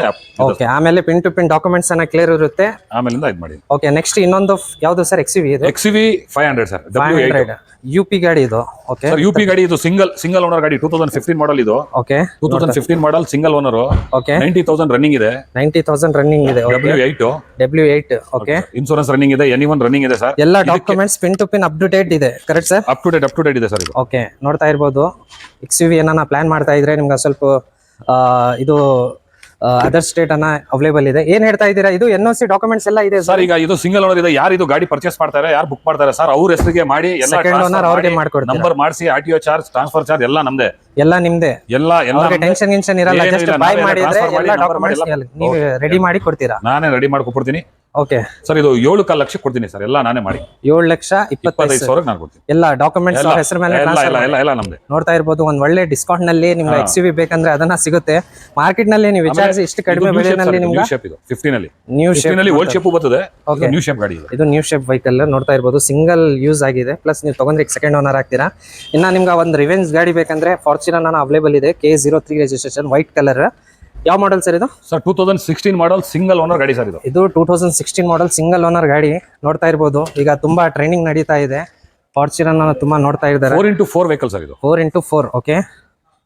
ಓಕೆ ಆಮೇಲೆ ಪಿನ್ ಟು ಪಿನ್ ಡಾಕ್ಯುಮೆಂಟ್ಸ್ ಅನ್ನ ಕ್ಲಿಯರ್ ಇರುತ್ತೆ. ಆಮೇಲಿಂದ ಇದು ಮಾಡಿ. ಓಕೆ ನೆಕ್ಸ್ಟ್ ಇನ್ನೊಂದು ಯಾವ್ದು ಸರ್ ಎಕ್ಸ್ ಇದೆ? X V five hundred sir W hundred U P ಗಾಡಿ ಇದು. ಓಕೆ ಸರ್ ಯು ಪಿ ಗಾಡಿ ಇದು ಸಿಂಗಲ್ ಸಿಂಗಲ್ ಓನರ್ ಗಾಡಿ ಟೂ ತೌಸಂಡ್ ಫಿಫ್ಟೀನ್ ಮಾಡಲ್ ಇದು. Okay two thousand fifteen model single owner okay ninety thousand running ಇದೆ? Ninety thousand running ಇದೆ W eight W eight okay insurance running ಇದೆ any one running ಇದೆ sir ಎಲ್ಲ documents pin to pin up to date ಇದೆ correct sir up to date up to date ಇದೆ sir ಇದು. Okay ನೋಡ್ತಾ ಇರ್ಬೋದು. X U V ಏನಾನ plan ಮಾಡ್ತಾ ಇದ್ರೆ ನಿಮ್ಗೆ ಸ್ವಲ್ಪ ಇದು ಅದರ್ ಸ್ಟೇಟ್ ಅನ್ನ ಅವೈಲೇಬಲ್ ಇದೆ. ಏನ್ ಹೇಳ್ತಾ ಇದ್ದೀರಾ? ಇದು ಎನ್ ಸಿ ಡಾಕ್ಯುಮೆಂಟ್ಸ್ ಎಲ್ಲ ಇದೆ ಸರ್. ಈಗ ಇದು ಸಿಂಗಲ್ ಓನರ್ ಇದೆ. ಯಾರು ಇದು ಗಾಡಿ ಪರ್ಚೇಸ್ ಮಾಡ್ತಾರೆ ಯಾರು ಬುಕ್ ಮಾಡ್ತಾರೆ? ಸರ್ ಅವ್ರ ಹೆಸರಿಗೆ ಮಾಡಿ ಸೆಕೆಂಡ್ ಓನರ್ ಅವ್ರಿಗೆ ಮಾಡ್ಕೊಡ್ತಾರೆ? ನಂಬರ್ ಮಾಡಿಸಿ R T charge transfer charge ಎಲ್ಲ ನಮ್ದೆ. ಎಲ್ಲ ನಿಮ್ದೆ? ಎಲ್ಲ ಎಲ್ಲ ಟೆನ್ಷನ್ ಗಿನ್ಷನ್ ಇರಲ್ಲ ಜಸ್ಟ್ ಮಾಡಿದ್ರೆ ಎಲ್ಲ ಡಾಕ್ಯುಮೆಂಟ್ಸ್ ನೀವು ರೆಡಿ ಮಾಡಿ ಕೊಡ್ತೀರಾ? ನಾನೇ ರೆಡಿ ಮಾಡ್ಕೊಡ್ತೀನಿ ಓಕೆ ಸರ್ ಇದು ಏಳು ಕಾಲ್ ಲಕ್ಷ ಕೊಡ್ತೀನಿ ಸರ್ ಎಲ್ಲ ನಾನೇ ಮಾಡಿ. ಏಳು ಲಕ್ಷ ಇಪ್ಪತ್ತೈದು ಸಾವಿರ ನಾನು ಕೊಡ್ತೀನಿ. ಎಲ್ಲ ಡಾಕ್ಯುಮೆಂಟ್ಸ್ ಹೆಸರ ಮೇಲೆ ಎಲ್ಲ ನೋಡ್ತಾ ಇರ್ಬೋದು ಒಂದ್ ಒಳ್ಳೆ ಡಿಸ್ಕೌಂಟ್ನಲ್ಲಿ ನಿಮ್ಗೆ ಎಕ್ಸ್ ವಿ ಬೇಕಂದ್ರೆ ಅದನ್ನ ಸಿಗುತ್ತೆ. ಮಾರ್ಕೆಟ್ನಲ್ಲಿ ನೀವು ವಿಚಾರಿಸಿ ಇಷ್ಟು ಕಡಿಮೆ ಬೆಲೆನಲ್ಲಿ ನಿಮ್ಗೆ ನ್ಯೂ ಶೇಪ್ ಇದು. ಫಿಫ್ಟೀನ್ ಅಲ್ಲಿ ನ್ಯೂ ಫಿಫ್ಟೀನ್ ಅಲ್ಲಿ ಓಲ್ಡ್ ಶೇಪ್ ಬರ್ತದೆ. ನ್ಯೂ ಶೇಪ್ ಗಾಡಿ ಇದೆ. ಇದು ನ್ಯೂ ಶೇಪ್ ವೆಹಿಕಲ್ ನೋಡ್ತಾ ಇರ್ಬೋದು ಸಿಂಗಲ್ ಯೂಸ್ ಆಗಿದೆ. ಪ್ಲಸ್ ನೀವು ತಗೊಂಡ್ರೆ ಸೆಕೆಂಡ್ ಓನರ್ ಆಗ್ತೀರಾ. ಇನ್ನ ನಿಮ್ಗೆ ಒಂದು ರಿವೆನ್ಸ್ ಗಾಡಿ ಬೇಕಂದ್ರೆ ಫಾರ್ಚುನರ್ ಅವೈಲೇಬಲ್ ಇದೆ. K zero three registration white colour ಯಾವ ಮಾಡೆಲ್ ಸರ್ ಇದು? Sir two thousand sixteen model single owner ಗಾಡಿ ಸರ್ ಇದು. ಇದು two thousand sixteen model single owner ಗಾಡಿ. ನೋಡ್ತಾ ಇರ್ಬೋದು. ಈಗ ತುಂಬಾ ಟ್ರೈನಿಂಗ್ ನಡೀತಾ ಇದೆ. ಫಾರ್ಚುನರ್ ತುಂಬಾ ನೋಡ್ತಾ ಇದ್ದಾರೆ. Four into four vehicle sir ಇದು. ಫೋರ್ ಇಂಟು ಫೋರ್ ಓಕೆ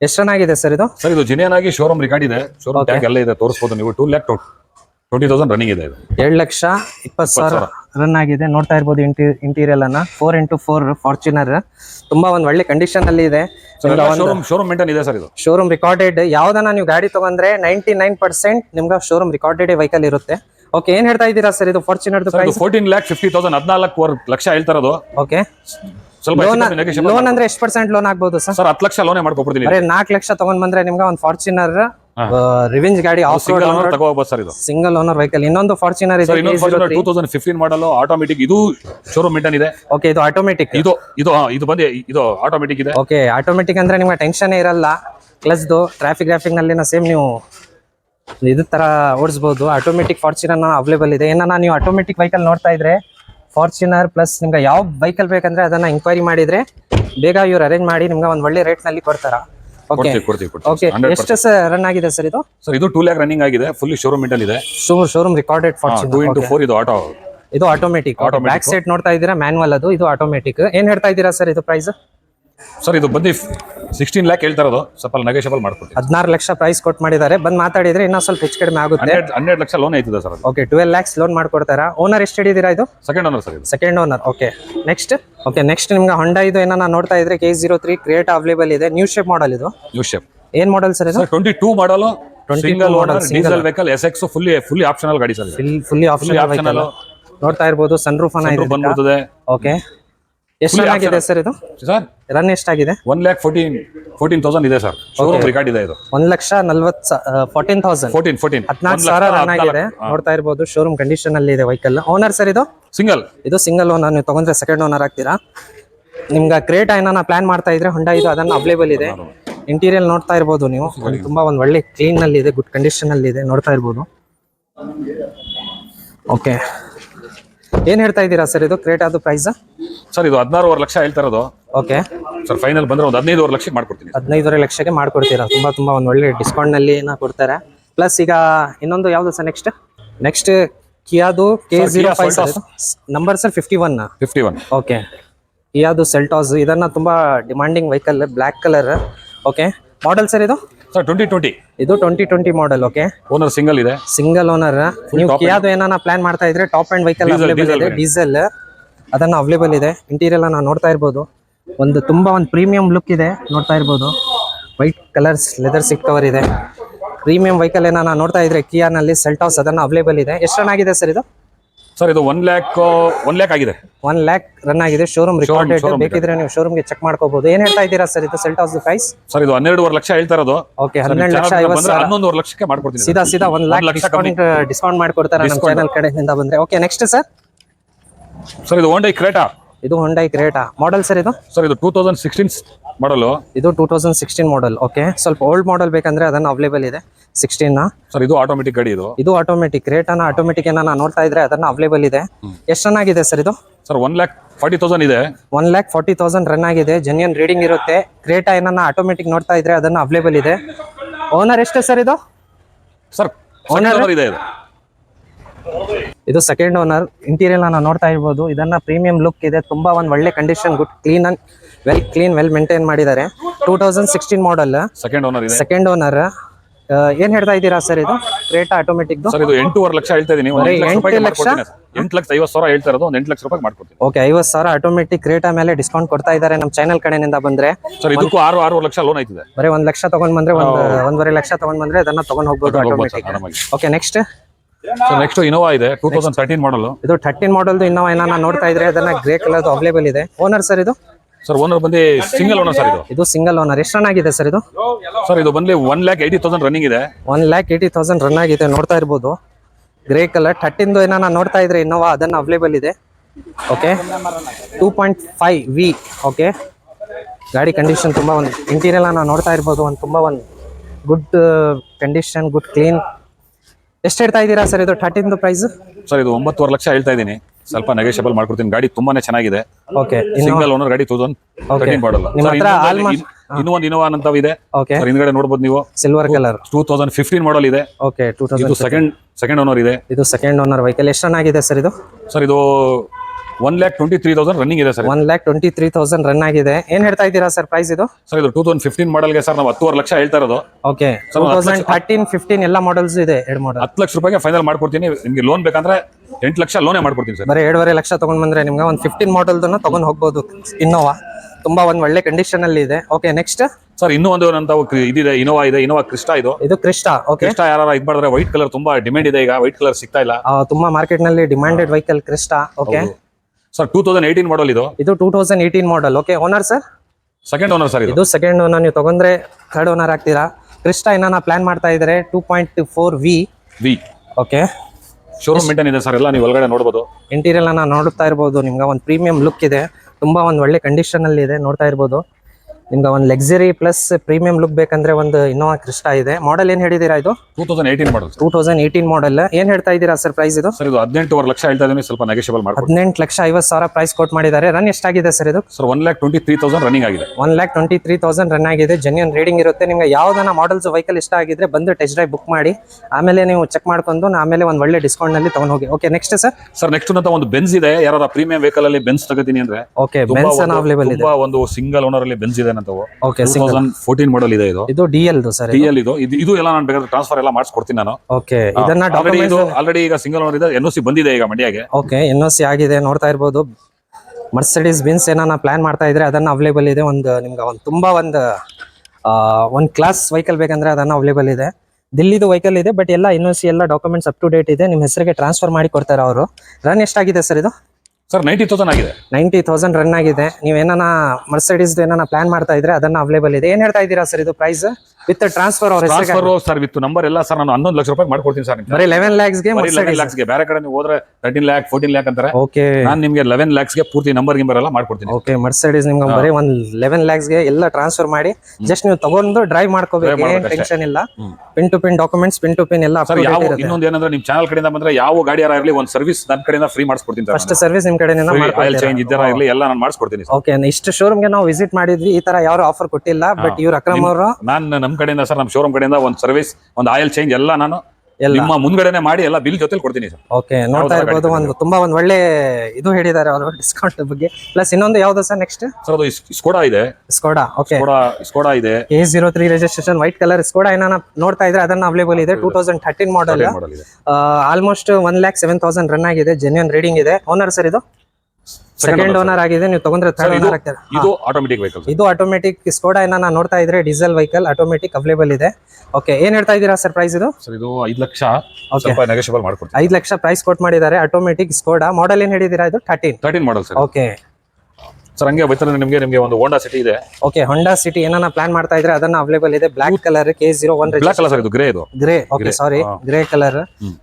ಎಷ್ಟು ಚೆನ್ನಾಗಿದೆ ಸರ್ ಇದು? ಸರ್ ಇದು ಜಿನಿಯನ್ ಆಗಿ ಶೋರೂಮ್ ರಿಕಾರ್ಡ್ ಇದೆ. ಶೋರೂಮ್ ಟ್ಯಾಗ್ ಎಲ್ಲ ಇದೆ ತೋರಿಸಬಹುದು ನೀವು. Two lakh twenty thousand running ಇದೆ ಇದು. ಎರಡು ಲಕ್ಷ ಇಪ್ಪತ್ತು ಸಾವಿರ ರನ್ ಆಗಿದೆ. ನೋಡ್ತಾ ಇರ್ಬೋದು ಇಂಟಿ ಇಂಟೀರಿಯಲ್ ಅನ್ನ. ಫೋರ್ ಇಂಟು ಫೋರ್ ಫಾರ್ಚುನರ್ ತುಂಬಾ ಒಂದು ಒಳ್ಳೆ ಕಂಡೀಷನ್ ಅಲ್ಲಿ ಇದೆ. ಶೋರೂಮ್ ಶೋರೂಮ್ ಮೇಂಟೈನ್ ಇದೆ ಸರ್ ಇದು. ಶೋರೂಮ್ ರೆಕಾರ್ಡೆಡ್ ಯಾವ್ದನ್ನ ನೀವು ಗಾಡಿ ತಗೊಂಡ್ರೆ ನೈಂಟಿ ನೈನ್ ಪರ್ಸೆಂಟ್ ನಿಮ್ಗೆ ಶೋರೂಮ್ ರಿಕಾರ್ಡೆಡ್ ವೆಹಿಕಲ್ ಇರುತ್ತೆ. ಓಕೆ ಏನ್ ಹೇಳ್ತಾ ಇದ್ದೀರಾ ಸರ್ ಇದು Fortuner fourteen lakh fifty thousand ಹದಿನಾಲ್ಕು ಲಕ್ಷ ಹೇಳ್ತಾರದು ಓಕೆ ಲೋನ್ ಅಂದ್ರೆ ಎಷ್ಟು ಪರ್ಸೆಂಟ್ ಲೋನ್ ಆಗ್ಬೋದು ಸರ್ ಹತ್ತು ಲಕ್ಷ ಲೋನೇ ಮಾಡ್ಕೊಡ್ತೀನಿ ನಾಲ್ಕು ಲಕ್ಷ ತಗೊಂಡ್ ಬಂದ್ರೆ ನಿಮ್ಗೆ ಒಂದು ಫಾರ್ಚುನರ್ ರಿವೆಂಜ್ ಗಾಡಿ ಆಫ್ ಸಿಂಗಲ್ ಓನರ್ ತಗೋಬೋದು ಸರ್ ಇದು. ಸಿಂಗಲ್ ಓನರ್ ವೆಹಿಕಲ್ ಇನ್ನೊಂದು ಫಾರ್ಚುನರ್ ಸರ್ ಇನ್ನೊಂದು ಇದೆ two thousand fifteen model automatic ಇದು ಶೋರೂಮ್ ಮೇಂಟೈನ್ ಇದೆ. ಓಕೆ ಇದು ಆಟೋಮೆಟಿಕ್ ಇದು ಇದು ಇದು ಬಂದೆ ಇದು ಆಟೋಮೆಟಿಕ್ ಇದೆ. ಓಕೆ ಆಟೋಮೆಟಿಕ್ ಅಂದ್ರೆ ನಿಮ್ಗೆ ಟೆನ್ಷನ್ ಇರಲ್ಲ. ಕ್ಲಸ್ ಟ್ರಾಫಿಕ್ ಗ್ರಾಫಿಕ್ ನಲ್ಲಿನ ಸೇಮ್ ನೀವು ಇದು ತರ ಓಡಿಸಬಹುದು ಆಟೋಮೆಟಿಕ್ ಫಾರ್ಚುನರ್ ಅವೈಲೇಬಲ್ ಇದೆ. ಏನನ್ನ ನೀವು ಆಟೋಮೆಟಿಕ್ ವೆಹಿಕಲ್ ನೋಡ್ತಾ ಇದ್ರೆ ಫಾರ್ಚುನರ್ ಪ್ಲಸ್ ನಿಮ್ಗೆ ಯಾವ ವೆಹಿಕಲ್ ಬೇಕಂದ್ರೆ ಅದನ್ನ ಇನ್ಕ್ವೈರಿ ಮಾಡಿದ್ರೆ ಬೇಗ ಇವ್ರು ಅರೇಂಜ್ ಮಾಡಿ ನಿಮ್ಗೆ ಒಂದು ಒಳ್ಳೆ ರೇಟ್ನಲ್ಲಿ ಕೊಡ್ತಾರ. ಕೊಡ್ತೀವಿ ಕೊಡ್ತೀವಿ ಓಕೆ ಕೊಡ್ತೀವಿ ಎಷ್ಟು ಸರ್ ರನ್ ಆಗಿದೆ ಸರ್ ಇದು? ಸರ್ ಇದು ಟೂ ಲ್ಯಾಕ್ ರನ್ನಿಂಗ್ ಆಗಿದೆ ಫುಲ್ಲಿ ಶೋರೂಮ್ ಇಂಟಲ್ ಇದೆ. Showroom recorded two into four ಇದು ಆಟೋ ಇದು ಆಟೋಮೆಟಿಕ್. ಬ್ಯಾಕ್ ಸೈಡ್ ನೋಡ್ತಾ ಇದ್ದೀರಾ ಮ್ಯಾನ್ಯಲ್ ಅದು ಇದು ಆಟೋಮೆಟಿಕ್ ಏನ್ ಹೇಳ್ತಾ ಇದ್ದೀರಾ ಸರ್ ಇದು ಪ್ರೈಸ್ ಸರ್ ಇದು ಬಂದು ಸಿಕ್ಸ್ಟೀನ್ ಲ್ಯಾಕ್ ಹೇಳ್ತಾ ಇರೋದು. ಸ್ವಲ್ಪ ನೆಗೋಷಿಯಬಲ್ ಮಾಡ್ಕೊಡ್ತೀವಿ ಹದಿನಾರು ಲಕ್ಷ ಪ್ರೈಸ್ ಕೊಟ್ಟು ಮಾಡಿದ್ದಾರೆ ಬಂದು ಮಾತಾಡಿದ್ರೆ ಇನ್ನೂ ಸ್ವಲ್ಪ ಹೆಚ್ಚು ಕಡಿಮೆ ಆಗುತ್ತೆ. ಹನ್ನೆರಡು ಹನ್ನೆರಡು ಲಕ್ಷ ಲೋನ್ ಐತಿದೆ ಸರ್ ಅದು? ಓಕೆ ಟ್ವೆಲ್ ಲ್ಯಾಕ್ಸ್ ಲೋನ್ ಮಾಡ್ಕೊಡ್ತಾರಾ? ಓನರ್ ಎಷ್ಟು ಹಿಡಿದಿರಾ ಇದು? ಸೆಕೆಂಡ್ ಓನರ್ ಸರ್ ಇದು. Second owner okay next okay next ನಿಮ್ಗೆ ಹೊಂಡ ಇದು ಏನನ್ನ ನೋಡ್ತಾ ಇದ್ರೆ K zero three Creta available ಇದೆ. ನ್ಯೂ ಶೇಪ್ ಮಾಡಲ್ ಇದು? ನ್ಯೂ ಶೇಪ್ ಏನ್ ಮಾಡಲ್ ಸರ್ ಇದು? Sir twenty two model 22 single owner. Diesel vehicle S X fully fully optional ಗಾಡಿ sir full fully option optional. ನೋಡ್ತಾ ಇರ್ಬೋದು ಸನ್ ರೂಫ್ ಅನ್ನ ಬಂದ್ಬಿಡ್ತದೆ. Okay ಎಷ್ಟು ರನ್ ಆಗಿದೆ ಸರ್ ಇದು? ಸರ್? ರನ್ ಎಷ್ಟಾಗಿದೆ? One lakh fourteen fourteen thousand ಇದೆ ಸರ್. ಶೋರೂಮ್ ರಿಕಾರ್ಡ್ ಇದೆ ಇದು. ಒಂದ್ ಲಕ್ಷ ನಲ್ವತ್ ಫೋರ್ಟೀನ್ ತೌಸಂಡ್ ಫೋರ್ಟೀನ್ ಫೋರ್ಟೀನ್ ಹದಿನಾಲ್ಕು ಸಾವಿರ ರನ್ ಆಗಿದೆ. ನೋಡ್ತಾ ಇರ್ಬೋದು ಶೋರೂಮ್ ಕಂಡೀಷನ್ ಅಲ್ಲಿ ಇದೆ ವೆಹಿಕಲ್ ಓನರ್ ಸರ್ ಇದು? ಸಿಂಗಲ್ ಇದು ಸಿಂಗಲ್ ಓನರ್ ನೀವು ತಗೊಂಡ್ರೆ ಸೆಕೆಂಡ್ ಓನರ್ ಆಗ್ತೀರಾ? ನಿಮ್ಗೆ ಕ್ರೇಟ್ ಏನಾನ ಪ್ಲಾನ್ ಮಾಡ್ತಾ ಇದ್ರೆ ಹೊಂಡ ಇದು ಅದನ್ನ ಅವೈಲೇಬಲ್ ಇದೆ. ಇಂಟೀರಿಯರ್ ನೋಡ್ತಾ ಇರ್ಬೋದು ನೀವು. ತುಂಬಾ ಒಂದು ಒಳ್ಳೆ ಕ್ಲೀನ್ನಲ್ಲಿ ಇದೆ ಗುಡ್ ಕಂಡೀಷನ್ ಅಲ್ಲಿ ಇದೆ ನೋಡ್ತಾ ಇರ್ಬೋದು. ಓಕೆ ಏನ್ ಹೇಳ್ತಾ ಇದ್ದೀರಾ ಸರ್ ಇದು? ಕ್ರೇಟ್ ಅದು ಪ್ರೈಸ್ ಸರ್ ಇದು ಹದಿನಾರುವರೆ ಲಕ್ಷ ಹೇಳ್ತಾ ಇರೋದು. ಓಕೆ ಸರ್ ಫೈನಲ್ ಬಂದ್ರೆ ಒಂದು ಹದಿನೈದುವರೆ ಲಕ್ಷಕ್ಕೆ ಮಾಡ್ಕೊಡ್ತೀನಿ. ಹದಿನೈದುವರೆ ಲಕ್ಷಕ್ಕೆ ಮಾಡ್ಕೊಡ್ತೀರಾ? ತುಂಬಾ ತುಂಬಾ ಒಂದು ಒಳ್ಳೆ ಡಿಸ್ಕೌಂಟ್ನಲ್ಲಿ ಏನೋ ಕೊಡ್ತಾರೆ. ಪ್ಲಸ್ ಈಗ ಇನ್ನೊಂದು ಯಾವ್ದು sir next next ಕಿಯಾದು K zero five. Number sir fifty one fifty one okay ಕಿಯಾದು Seltos ಇದನ್ನ ತುಂಬಾ demanding vehicle black colour okay model sir ಇದು? ಸರ್ ಟ್ವೆಂಟಿ ಟ್ವೆಂಟಿ ಇದು twenty twenty model okay owner single ಇದೆ. Single owner ನೀವು ಯಾವ್ದು ಏನಾನ plan ಮಾಡ್ತಾ ಇದ್ರೆ ಟಾಪ್ ಅಂಡ್ ವೆಹಿಕಲ್ ಅವೈಲೇಬಲ್ ಇದೆ. ಡೀಸೆಲ್ ಅದನ್ನ ಅವೈಲೇಬಲ್ ಇದೆ. ಇಂಟೀರಿಯರ್ ನಾವು ನೋಡ್ತಾ ಇರ್ಬೋದು. ಒಂದು ತುಂಬಾ ಒಂದು ಪ್ರೀಮಿಯಂ ಲುಕ್ ಇದೆ ನೋಡ್ತಾ ಇರ್ಬೋದು. White colours leather seat cover ಇದೆ. ಪ್ರೀಮಿಯಂ ವೆಹಿಕಲ್ ಏನಾನ ನೋಡ್ತಾ ಇದ್ರೆ ಕಿಯಾನಲ್ಲಿ ಸೆಲ್ಟಾಸ್ ಅದನ್ನ ಅವೈಲೇಬಲ್ ಇದೆ. ಎಷ್ಟು ಚೆನ್ನಾಗಿದೆ ಆಗಿದೆ ಸರ್ ಇದು? ಸರ್ ಇದು ಒನ್ ಲ್ಯಾಕ್ ಒನ್ ಲ್ಯಾಕ್ ಆಗಿದೆ. ಒನ್ ಲ್ಯಾಕ್ ರನ್ ಆಗಿದೆ. ಶೋರೂಮ್ ರಿಕಾರ್ಡೆಡ್ ಬೇಕಿದ್ರೆ ನೀವು ಶೋರೂಮ್ಗೆ ಚೆಕ್ ಮಾಡ್ಕೋಬಹುದು ಏನ್ ಹೇಳ್ತಾ ಇದ್ದೀರಾ ಸರ್ ಇದು ಸೆಲ್ಟ್ ಹೌಸ್ ಪ್ರೈಸ್ ಸರ್ ಇದು ಹನ್ನೆರಡುವರೆ ಲಕ್ಷ ಹೇಳ್ತಾ ಇರೋದು. ಓಕೆ ಹನ್ನೆರಡು ಲಕ್ಷ ಐವತ್ತು ಹನ್ನೊಂದುವರೆ ಲಕ್ಷಕ್ಕೆ ಮಾಡ್ಕೊಡ್ತೀನಿ ಸೀದಾ ಸೀದಾ ಒನ್ ಲ್ಯಾಕ್ ಡಿಸ್ಕೌಂಟ್ ಡಿಸ್ಕೌಂಟ್ ಮಾಡ್ಕೊಡ್ತಾರೆ ನಮ್ಮ ಚಾನಲ್ ಕಡೆಯಿಂದ ಬಂದ್ರೆ. ಓಕೆ ನೆಕ್ಸ್ಟ್ ಸರ್ ಸರ್ ಇದು ಒನ್ ಡೈ ಕ್ರೇಟಾ ಇದು ಹೊಂಡೈ ಕ್ರೇಟಾ ಮಾಡೆಲ್ ಸರ್ ಇದು? ಸರ್ ಇದು ಟೂ ತೌಸಂಡ್ ಸಿಕ್ಸ್ಟೀನ್ ಮಾಡಲು? ಇದು two thousand sixteen model okay ಸ್ವಲ್ಪ ಓಲ್ಡ್ ಮಾಡಲ್ ಬೇಕಂದ್ರೆ ಅದನ್ನ ಅವೈಲೇಬಲ್ ಇದೆ ಸಿಕ್ಸ್ಟೀನ್ ಸರ್ ಇದು ಆಟೋಮೆಟಿಕ್ ಗಾಡಿ ಇದು? ಇದು ಆಟೋಮೆಟಿಕ್ ರೇಟನ್ನ ಆಟೋಮೆಟಿಕ್ ಏನ ನೋಡ್ತಾ ಇದ್ರೆ ಅದನ್ನ ಅವೈಲೇಬಲ್ ಇದೆ. ಎಷ್ಟು ಚೆನ್ನಾಗಿದೆ ಆಗಿದೆ ಸರ್ ಇದು? Sir one lakh forty thousand ಇದೆ. One lakh forty thousand run ಆಗಿದೆ ಜೆನ್ಯನ್ ರೀಡಿಂಗ್ ಇರುತ್ತೆ. ಕ್ರೇಟಾ ಏನನ್ನ ಆಟೋಮೆಟಿಕ್ ನೋಡ್ತಾ ಇದ್ರೆ ಅದನ್ನ ಅವೈಲೇಬಲ್ ಇದೆ. ಓನರ್ ಎಷ್ಟು ಸರ್ ಇದು? ಸರ್ ಓನರ್ ಇದೆ ಇದು. ಇದು ಸೆಕೆಂಡ್ ಓನರ್ ಇಂಟೀರಿಯರ್ ನೋಡ್ತಾ ಇರ್ಬೋದು. ಇದನ್ನ ಪ್ರೀಮಿಯಂ ಲುಕ್ ಇದೆ ತುಂಬಾ ಒಂದ್ ಒಳ್ಳೆ condition good clean and well clean well maintain ಮಾಡಿದ್ದಾರೆ. Two thousand sixteen model second owner ಇದೆ. ಸೆಕೆಂಡ್ ಓನರ್ ಏನ್ ಹೇಳ್ತಾ ಇದ್ದೀರಾ ಸರ್ ಇದು? ರೇಟ್ ಆಟೋಮೆಟಿಕ್ ಸರ್ ಇದು ಎಂಟೂವರೆ ಲಕ್ಷ ಹೇಳ್ತಾ ಇದೀನಿ. ಒಂದು ಎಂಟು ಲಕ್ಷ ಎಂಟು ಲಕ್ಷ? ಐವತ್ತು ಸಾವಿರ ಹೇಳ್ತಾ ಇರೋದು ಒಂದು ಎಂಟು ಲಕ್ಷ ರೂಪಾಯಿ ಮಾಡ್ಕೊಡ್ತೀನಿ. ಓಕೆ ಐವತ್ತು ಸಾವಿರ ಆಟೋಮೆಟಿಕ್ ರೇಟ್ ಮೇಲೆ ಡಿಸ್ಕೌಂಟ್ ಕೊಡ್ತಾ ಇದ್ದಾರೆ ನಮ್ಮ ಚಾನಲ್ ಕಡೆಯಿಂದ ಬಂದ್ರೆ. ಸರ್ ಇದಕ್ಕೂ ಆರು ಆರೂವರೆ ಲಕ್ಷ ಲೋನ್ ಆಯ್ತಿದೆ. ಬರೀ ಒಂದ್ ಲಕ್ಷ ತಗೊಂಡ್ ಬಂದ್ರೆ ಒಂದ್ ಒಂದೂವರೆ ಲಕ್ಷ ತಗೊಂಡ್ ಬಂದ್ರೆ ಅದನ್ನ ತಗೊಂಡ್ ಹೋಗ್ಬೋದು automatic okay next next Innova ಇದೆ ಟೂ ತೌಸಂಡ್ ತರ್ಟೀನ್ ಮಾಡಲ್ ಇದು ಥರ್ಟೀನ್ ಮಾಡಲ್ ಇನ್ನೋವಾ ಏನಾನ ನೋಡ್ತಾ ಇದ್ರೆ ಅದನ್ನ ಗ್ರೇ ಕಲರ್ ಅವೈಲೇಬಲ್ ಇದೆ. ಓನರ್ ಸರ್ ಇದು? ಸರ್ ಓನರ್ ಬಂದು ಸಿಂಗಲ್ ಓನರ್ ಸರ್ ಇದು? ಇದು ಸಿಂಗಲ್ ಓನರ್ ಎಷ್ಟು ರನ್ ಆಗಿದೆ ಸರ್ ಇದು? ಸರ್ ಇದು ಬಂದು one lakh eighty thousand running ಇದೆ. One lakh eighty thousand run ಆಗಿದೆ ನೋಡ್ತಾ ಇರ್ಬೋದು. ಗ್ರೇ ಕಲರ್ ಥರ್ಟಿಂದು ಏನಾನ ನೋಡ್ತಾ ಇದ್ರೆ ಇನ್ನೋವಾ ಅದನ್ನ ಅವೈಲೇಬಲ್ ಇದೆ. Okay two point five V okay ಗಾಡಿ ಕಂಡೀಷನ್ ತುಂಬ ಒಂದು ಇಂಟೀರಿಯರ್ ನಾವು ನೋಡ್ತಾ ಇರ್ಬೋದು ಒಂದು ತುಂಬ ಒಂದು ಗುಡ್ ಕಂಡೀಷನ್ ಗುಡ್ ಕ್ಲೀನ್ ಎಷ್ಟು ಹೇಳ್ತಾ ಇದ್ದೀರಾ ಸರ್ ಇದು? ಥರ್ಟಿಂದು ಪ್ರೈಸ್ ಸರ್ ಇದು ಒಂಬತ್ತುವರೆ ಲಕ್ಷ ಹೇಳ್ತಾ ಇದ್ದೀನಿ. ಸ್ವಲ್ಪ ನೆಗೋಷಿಯಬಲ್ ಮಾಡ್ಕೊಡ್ತೀನಿ. ಗಾಡಿ ತುಂಬಾನೇ ಚೆನ್ನಾಗಿದೆ. ಓಕೆ ಸಿಂಗಲ್ ಓನರ್ ಗಾಡಿ ತೌಸಂಡ್ ತರ್ಟೀನ್ ಮಾಡಲ್ಲ ಇನ್ನೊಂದು ಇನ್ನೂ ಒಂದು ಇನೋವಾ ಅಂತ ಇದೆ. ಸರ್ ಹಿಂದ್ಗಡೆ ನೋಡಬಹುದು ನೀವು. Silver colour two thousand fifteen model ಇದೆ. Okay two thousand second second owner ಇದೆ. ಇದು ಸೆಕೆಂಡ್ ಓನರ್ ವೆಹಿಕಲ್ ಎಷ್ಟು ಚೆನ್ನಾಗಿದೆ ಆಗಿದೆ ಸರ್ ಇದು? ಸರ್ ಇದು one lakh twenty three thousand running ಇದೆ sir one lakh twenty three thousand run ಆಗಿದೆ. ಏನ್ ಹೇಳ್ತಾ ಇದ್ದೀರಾ ಸರ್ ಪ್ರೈಸ್ ಇದು? ಸರ್ ಇದು ಟೂ ತೌಸಂಡ್ ಫಿಫ್ಟೀನ್ ಮಾಡಲ್ಗೆ ಸರ್ ನಾವು ಹತ್ತುವರೆ ಲಕ್ಷ ಹೇಳ್ತಾ ಇರೋದು. Okay two thousand thirteen fifteen ಎಲ್ಲ ಮಾಡೆಲ್ಸ್ ಇದೆ ಎರಡು ಮಾಡೆಲ್ ಹತ್ತು ಲಕ್ಷ ರೂಪಾಯಿಗೆ ಫೈನಲ್ ಮಾಡ್ಕೊಡ್ತೀನಿ. ನಿಮಗೆ ಲೋನ್ ಬೇಕಂದ್ರೆ ಎಂಟು ಲಕ್ಷ ಲೋನೇ ಮಾಡ್ಕೊಡ್ತೀನಿ ಸರ್. ಬರೀ ಎರಡೂವರೆ ಲಕ್ಷ ತಗೊಂಡ್ ಬಂದ್ರೆ ನಿಮ್ಗೆ ಒಂದು ಫಿಫ್ಟೀನ್ ಮಾಡೆಲ್ದನ್ನ ತಗೊಂಡ್ ಹೋಗ್ಬೋದು. ಇನ್ನೋವಾ ತುಂಬಾ ಒಂದು ಒಳ್ಳೆ ಕಂಡೀಷನ್ ಅಲ್ಲಿ ಇದೆ. ಓಕೆ ನೆಕ್ಸ್ಟ್ ಸರ್ ಇನ್ನೂ ಒಂದು ಕ್ರಿ- ಇದಿದೆ ಇನೋವಾ ಇದೆ. ಇನೋವಾ ಕ್ರಿಸ್ಟಾ ಇದು. ಇದು ಕ್ರಿಸ್ಟಾ ಓಕೆ ಕ್ರಿಸ್ಟಾ ಯಾರು ಇದು ಮಾಡಿದ್ರೆ ವೈಟ್ ಕಲರ್ ತುಂಬಾ ಡಿಮ್ಯಾಂಡ್ ಇದೆ ಈಗ. ವೈಟ್ ಕಲರ್ ಸಿಗ್ತಾ ಇಲ್ಲ. ತುಂಬಾ ಮಾರ್ಕೆಟ್ನಲ್ಲಿ demanded vehicle Crysta okay sir two thousand eighteen model ಇದು? ಇದು two thousand eighteen model okay owner sir second owner sir ಇದು? ಇದು ಸೆಕೆಂಡ್ ಓನರ್ ನೀವು ತಗೊಂಡ್ರೆ ಥರ್ಡ್ ಓನರ್ ಆಗ್ತೀರಾ? ಕ್ರಿಸ್ಟಾ ಏನಾನ ಪ್ಲಾನ್ ಮಾಡ್ತಾ ಇದ್ರೆ two point four V V okay showroom maintain ಇದೆ ಸರ್ ಎಲ್ಲ ನೀವು ಒಳಗಡೆ ನೋಡ್ಬೋದು. ಇಂಟೀರಿಯರ್ ನಾನು ನೋಡ್ತಾ ಇರ್ಬೋದು ನಿಮ್ಗೆ ಒಂದು ಪ್ರೀಮಿಯಂ ಲುಕ್ ಇದೆ. ತುಂಬಾ ಒಂದು ಒಳ್ಳೆ ಕಂಡೀಷನ್ ಅಲ್ಲಿ ಇದೆ ನೋಡ್ತಾ ಇರ್ಬೋದು. ನಿಮ್ಗೆ ಒಂದು ಲಕ್ಸರಿ ಪ್ಲಸ್ ಪ್ರೀಮಿಯಂ ಲುಕ್ ಬೇಕಂದ್ರೆ ಒಂದು ಇನ್ನೋವಾ ಕ್ರಿಸ್ಟಾ ಇದೆ. ಮಾಡೆಲ್ ಏನ್ ಹೇಳಿದೀರಾ ಇದು? Two thousand eighteen model two thousand eighteen model ಏನ್ ಹೇಳ್ತಾ ಇದ್ದೀರಾ ಸರ್ ಪ್ರೈಸ್ ಇದು? ಸರ್ ಇದು ಹದಿನೆಂಟುವರೆ ಲಕ್ಷ ಹೇಳ್ತಾ ಇದೀನಿ ಸ್ವಲ್ಪ ನೆಗೆಷಿಯಬಲ್ ಮಾಡಿ ಹದಿನೆಂಟು ಲಕ್ಷ ಐವತ್ತು ಸಾವಿರ ಪ್ರೈಸ್ ಕೊಟ್ ಮಾಡಿದ್ದಾರೆ. ರನ್ ಎಷ್ಟಾಗಿದೆ ಸರ್ ಇದು? Sir one lakh twenty three thousand running ಆಗಿದೆ. One lakh twenty three thousand run ಆಗಿದೆ. ಜೆನ್ಯನ್ ರೀಡಿಂಗ್ ಇರುತ್ತೆ. ನಿಮ್ಗೆ ಯಾವ್ದಾನ ಮಾಡಲ್ಸ್ ವೆಹಿಕಲ್ ಇಷ್ಟ ಆಗಿದ್ರೆ ಬಂದು ಟೆಸ್ಟ್ ಡ್ರೈವ್ ಬುಕ್ ಮಾಡಿ. ಆಮೇಲೆ ನೀವು ಚೆಕ್ ಮಾಡ್ಕೊಂಡು ಆಮೇಲೆ ಒಂದು ಒಳ್ಳೆ ಡಿಸ್ಕೌಂಟ್ನಲ್ಲಿ ತಗೊಂಡು ಹೋಗಿ. Okay next sir sir next ನಂತ ಒಂದು ಬೆನ್ಸ್ ಇದೆ. ಯಾರಾದ್ರೂ ಪ್ರೀಮಿಯಂ ವೆಹಿಕಲ್ ಅಲ್ಲಿ ಬೆನ್ಸ್ ತಗೋತೀನಿ ಅಂದ್ರೆ ಓಕೆ ಬೆನ್ಸ್ ಅವೈಲೇಬಲ್ ಇದೆ. ಒಂದು ಸಿಂಗಲ್ ಓನರ್ ಅಲ್ಲಿ ಬೆನ್ಸ್ ಇದೆ ನಂತವು ಓಕೆ ತೌಸಂಡ್ ಫೋರ್ಟೀನ್ ಮಾಡಲ್ ಇದೆ ಇದು. ಇದು ಡಿ ಎಲ್ ಸರ್ ಎಲ್ ಇದು. ಇದು ಇದು ಎಲ್ಲ ನಾನು ಬೇಕಾದ್ರೆ ಟ್ರಾನ್ಸ್ಫರ್ ಎಲ್ಲ ಮಾಡಿಸ್ಕೊಡ್ತೀನಿ ನಾನು. ಓಕೆ ಇದನ್ನ ಆಲ್ರೆಡಿ ಇದು ಆಲ್ರೆಡಿ ಈಗ ಸಿಂಗಲ್ ಓನರ್ ಇದೆ ಎನ್ ಸಿ ಬಂದಿದೆ ಈಗ ಮಂಡ್ಯಗೆ. ಓಕೆ ಎನ್ ಒ ಸಿ ಆಗಿದೆ ನೋಡ್ತಾ ಇರ್ಬೋದು. ಮರ್ಸಿಡೀಸ್ ಬಿನ್ಸ್ ಏನಾನ ಪ್ಲಾನ್ ಮಾಡ್ತಾ ಇದ್ರೆ ಅದನ್ನ ಅವೈಲೇಬಲ್ ಇದೆ. ಒಂದು ನಿಮ್ಗೆ ಒಂದು ತುಂಬಾ ಒಂದು ಒಂದು ಕ್ಲಾಸ್ ವೆಹಿಕಲ್ ಬೇಕಂದ್ರೆ ಅದನ್ನ ಅವೈಲೇಬಲ್ ಇದೆ. ದಿಲ್ಲಿದು ವೆಹಿಕಲ್ ಇದೆ ಬಟ್ ಎಲ್ಲ ಎನ್ ಒ ಸಿ ಎಲ್ಲ ಡಾಕ್ಯುಮೆಂಟ್ಸ್ ಅಪ್ ಟು ಡೇಟ್ ಇದೆ. ನಿಮ್ಮ ಹೆಸರಿಗೆ ಟ್ರಾನ್ಸ್ಫರ್ ಮಾಡಿ ಕೊಡ್ತಾರೆ ಅವರು. ರನ್ ಎಷ್ಟಾಗಿದೆ ಸರ್ ಇದು? ಸರ್ ನೈಂಟಿ ತೌಸಂಡ್ ಆಗಿದೆ. ನೈಂಟಿ ತೌಸಂಡ್ ರನ್ ಆಗಿದೆ. ನೀವು ಏನಾನ ಮರ್ಸಡೀಸ್ ಏನಾನ ಪ್ಲಾನ್ ಮಾಡ್ತಾ ಇದ್ರೆ ಅದನ್ನ ಅವೈಲೇಬಲ್ ಇದೆ. ಏನ್ ಹೇಳ್ತಾ ಇದ್ದೀರಾ ಸರ್ ಇದು ಪ್ರೈಸ್ ವಿತ್ ಟ್ರಾನ್ಸ್ಫರ್ ಅವ್ರ ಹೆಸರಿಗೆ ಟ್ರಾನ್ಸ್ಫರ್ ಸರ್ ವಿತ್ ನಂಬರ್ ಎಲ್ಲ ಸರ್ ನಾನು ಹನ್ನೊಂದು ಲಕ್ಷ ರೂಪಾಯಿ ಮಾಡ್ಕೊಡ್ತೀನಿ ಸರ್ ಬರೀ ಲೆವೆನ್ ಲ್ಯಾಕ್ಸ್ಗೆ ಲೆವೆನ್ ಲ್ಯಾಕ್ಸ್ಗೆ ಬೇರೆ ಕಡೆ ನೀವು ಹೋದ್ರೆ ತರ್ಟೀನ್ ಲ್ಯಾಕ್ ಫೋರ್ಟೀನ್ ಲ್ಯಾಕ್ ಅಂತಾರೆ. ಓಕೆ ನಾನು ನಿಮಗೆ ಲೆವೆನ್ ಲ್ಯಾಕ್ಸ್ಗೆ ಪೂರ್ತಿ ನಂಬರ್ ಗಿಂಬರ್ ಎಲ್ಲ ಮಾಡ್ಕೊಡ್ತೀನಿ. ಓಕೆ ಮರ್ಸಡೀಸ್ ನಿಮ್ಗೆ ಬರೀ ಒಂದ್ ಲೆವೆನ್ ಲ್ಯಾಕ್ಸ್ಗೆ ಎಲ್ಲ ಟ್ರಾನ್ಸ್ಫರ್ ಮಾಡಿ ಜಸ್ಟ್ ನೀವು ತಗೊಂಡು ಡ್ರೈವ್ ಮಾಡ್ಕೋಬೇಕು ಏನ್ ಟೆನ್ಷನ್ ಇಲ್ಲ. Pin to pin documents pin to pin ಎಲ್ಲ ಸರ್ ಯಾವ ಇನ್ನೊಂದು ಏನಂದ್ರೆ ನಿಮ್ ಚಾನಲ್ ಕಡೆಯಿಂದ ಬಂದ್ರೆ ಯಾವ ಗಾಡಿ ಆಗಲಿ ಇರಲಿ ಒಂದು ಸರ್ವಿಸ್ ನನ್ನ ಕಡೆಯಿಂದ ಫ್ರೀ ಮಾಡಿಸ್ಕೊಡ್ತೀನಿ ಫಸ್ಟ್ ಸರ್ವಿಸ್ ನಿಮ್ ಕಡೆಯಿಂದ ಆಯಿಲ್ ಚೇಂಜ್ ಇದರಲ್ಲಿ ಇರಲಿ ಎಲ್ಲ ನಾನು ಮಾಡಿಸ್ಕೊಡ್ತೀನಿ ಓಕೆ ಇಷ್ಟು ಶೋರೂಮ್ಗೆ ನಾವು ವಿಸಿಟ್ ಮಾಡಿದ್ವಿ ಈ ತರ ಯಾರು ಆಫರ್ ಕೊಟ್ಟಿಲ್ಲ ಬಟ್ ಇವ್ರ ಅಕ್ರಮ್ ಅವರು ನಾನು ನಮ್ಮ ಕಡೆಯಿಂದ ಸರ್ ನಮ್ಮ ಶೋರೂಮ್ ಕಡೆಯಿಂದ ಒಂದು ಸರ್ವಿಸ್ ಒಂದು ಆಯಿಲ್ ಚೇಂಜ್ ಎಲ್ಲ ನಾನು ನಿಮ್ಮ ಮುಂದ್ಗಡೆನೆ ಮಾಡಿ ಎಲ್ಲ ಬಿಲ್ ಜೊತೆ ಕೊಡ್ತೀನಿ ಸರ್. ಓಕೆ ನೋಡ್ತಾ ಇರ್ಬೋದು ಒಂದು ತುಂಬಾ ಒಂದು ಒಳ್ಳೆ ಇದು ಹೇಳಿದ್ದಾರೆ ಅವರು ಡಿಸ್ಕೌಂಟ್ ಬಗ್ಗೆ. ಪ್ಲಸ್ ಇನ್ನೊಂದು ಯಾವ್ದು ಸರ್ ನೆಕ್ಸ್ಟ್ ಸರ್ ಅದು ಸ್ಕೋಡಾ ಇದೆ. ಸ್ಕೋಡಾ ಓಕೆ ಸ್ಕೋಡಾ ಸ್ಕೋಡಾ ಇದೆ. A zero three registration white colour Skoda ಏನಾನ ನೋಡ್ತಾ ಇದ್ರೆ ಅದನ್ನ ಅವೈಲೇಬಲ್ ಇದೆ. Two thousand thirteen model model almost one lakh seven thousand run ಆಗಿದೆ ಜೆನ್ಯನ್ ರೀಡಿಂಗ್ ಇದೆ. ಓನರ್ ಸರ್ ಇದು? ಸೆಕೆಂಡ್ ಓನರ್ ಆಗಿದೆ ನೀವು ತಗೊಂಡ್ರೆ ಥರ್ಡ್ ಓನರ್ ಆಗ್ತದೆ. ಇದು ಆಟೋಮೆಟಿಕ್ ವೆಹಿಕಲ್ ಇದು ಆಟೋಮೆಟಿಕ್ ಸ್ಕೋಡಾ ಏನನ್ನ ನೋಡ್ತಾ ಇದ್ರೆ ಡೀಸೆಲ್ ವೆಹಿಕಲ್ ಆಟೋಮೆಟಿಕ್ ಅವೈಲೇಬಲ್ ಇದೆ. ಓಕೆ ಏನ್ ಹೇಳ್ತಾ ಇದ್ದೀರಾ ಸರ್ ಪ್ರೈಸ್ ಇದು? ಸರ್ ಇದು 5 ಲಕ್ಷ ಸ್ವಲ್ಪ ನೆಗೋಷಿಯಬಲ್ ಮಾಡ್ಕೊಡ್ತೀನಿ. 5 ಲಕ್ಷ ಪ್ರೈಸ್ ಕೋಟ್ ಮಾಡಿದ್ದಾರೆ ಆಟೋಮೆಟಿಕ್ ಸ್ಕೋಡಾ ಮಾಡೆಲ್ ಏನ್ ಹೇಳಿದೀರಾ ಇದು? 13 13 ಮಾಡೆಲ್ ಸರ್ ಓಕೆ ಸರ್ ಹಂಗೆ ಬೈತಾರೆ ನಿಮಗೆ ನಿಮಗೆ ಒಂದು ಹೋಂಡಾ ಸಿಟಿ ಇದೆ. ಓಕೆ ಹೊಂಡಾ ಸಿಟಿ ಏನನ್ನ ಪ್ಲಾನ್ ಮಾಡ್ತಾ ಇದ್ರೆ ಅದನ್ನ ಅವೈಲೇಬಲ್ ಇದೆ. Black colour K zero one black colour sir ಇದು ಗ್ರೇ ಇದು. Grey okay sorry. Grey colour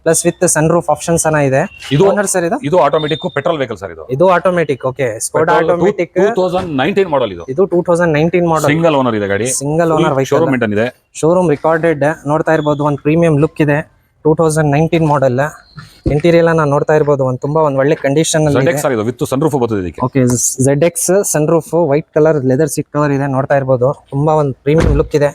plus with sunroof options ಅನ್ನ ಇದೆ. ಇದು ಓನರ್ ಸರ್ ಇದು? ಇದು ಆಟೋಮೆಟಿಕ್ ಪೆಟ್ರೋಲ್ ವೆಹಿಕಲ್ ಸರ್ ಇದು. ಇದು automatic okay Skoda automatic two thousand nineteen model ಇದು. ಇದು two thousand nineteen model single owner ಇದೆ ಗಾಡಿ. Single owner vehicle showroom maintain ಇದೆ. ಶೋರೂಮ್ ರೆಕಾರ್ಡೆಡ್ ನೋಡ್ತಾ ಇರಬಹುದು ಒಂದು ಪ್ರೀಮಿಯಂ ಲುಕ್ ಇದೆ. Two thousand nineteen model interior ನಾನು ನೋಡ್ತಾ ಇರ್ಬೋದು. ಒಂದು ತುಂಬಾ ಒಂದು ಒಳ್ಳೆ ಕಂಡೀಷನ್ ವಿತ್ ಸನ್ ರೂಫ್ ಬರ್ತದೆ ಇದಕ್ಕೆ. Okay Z X sunroof white colour leather seat cover ಇದೆ ನೋಡ್ತಾ ಇರ್ಬೋದು. ತುಂಬಾ ಒಂದು ಪ್ರೀಮಿಯಂ ಲುಕ್ ಇದೆ.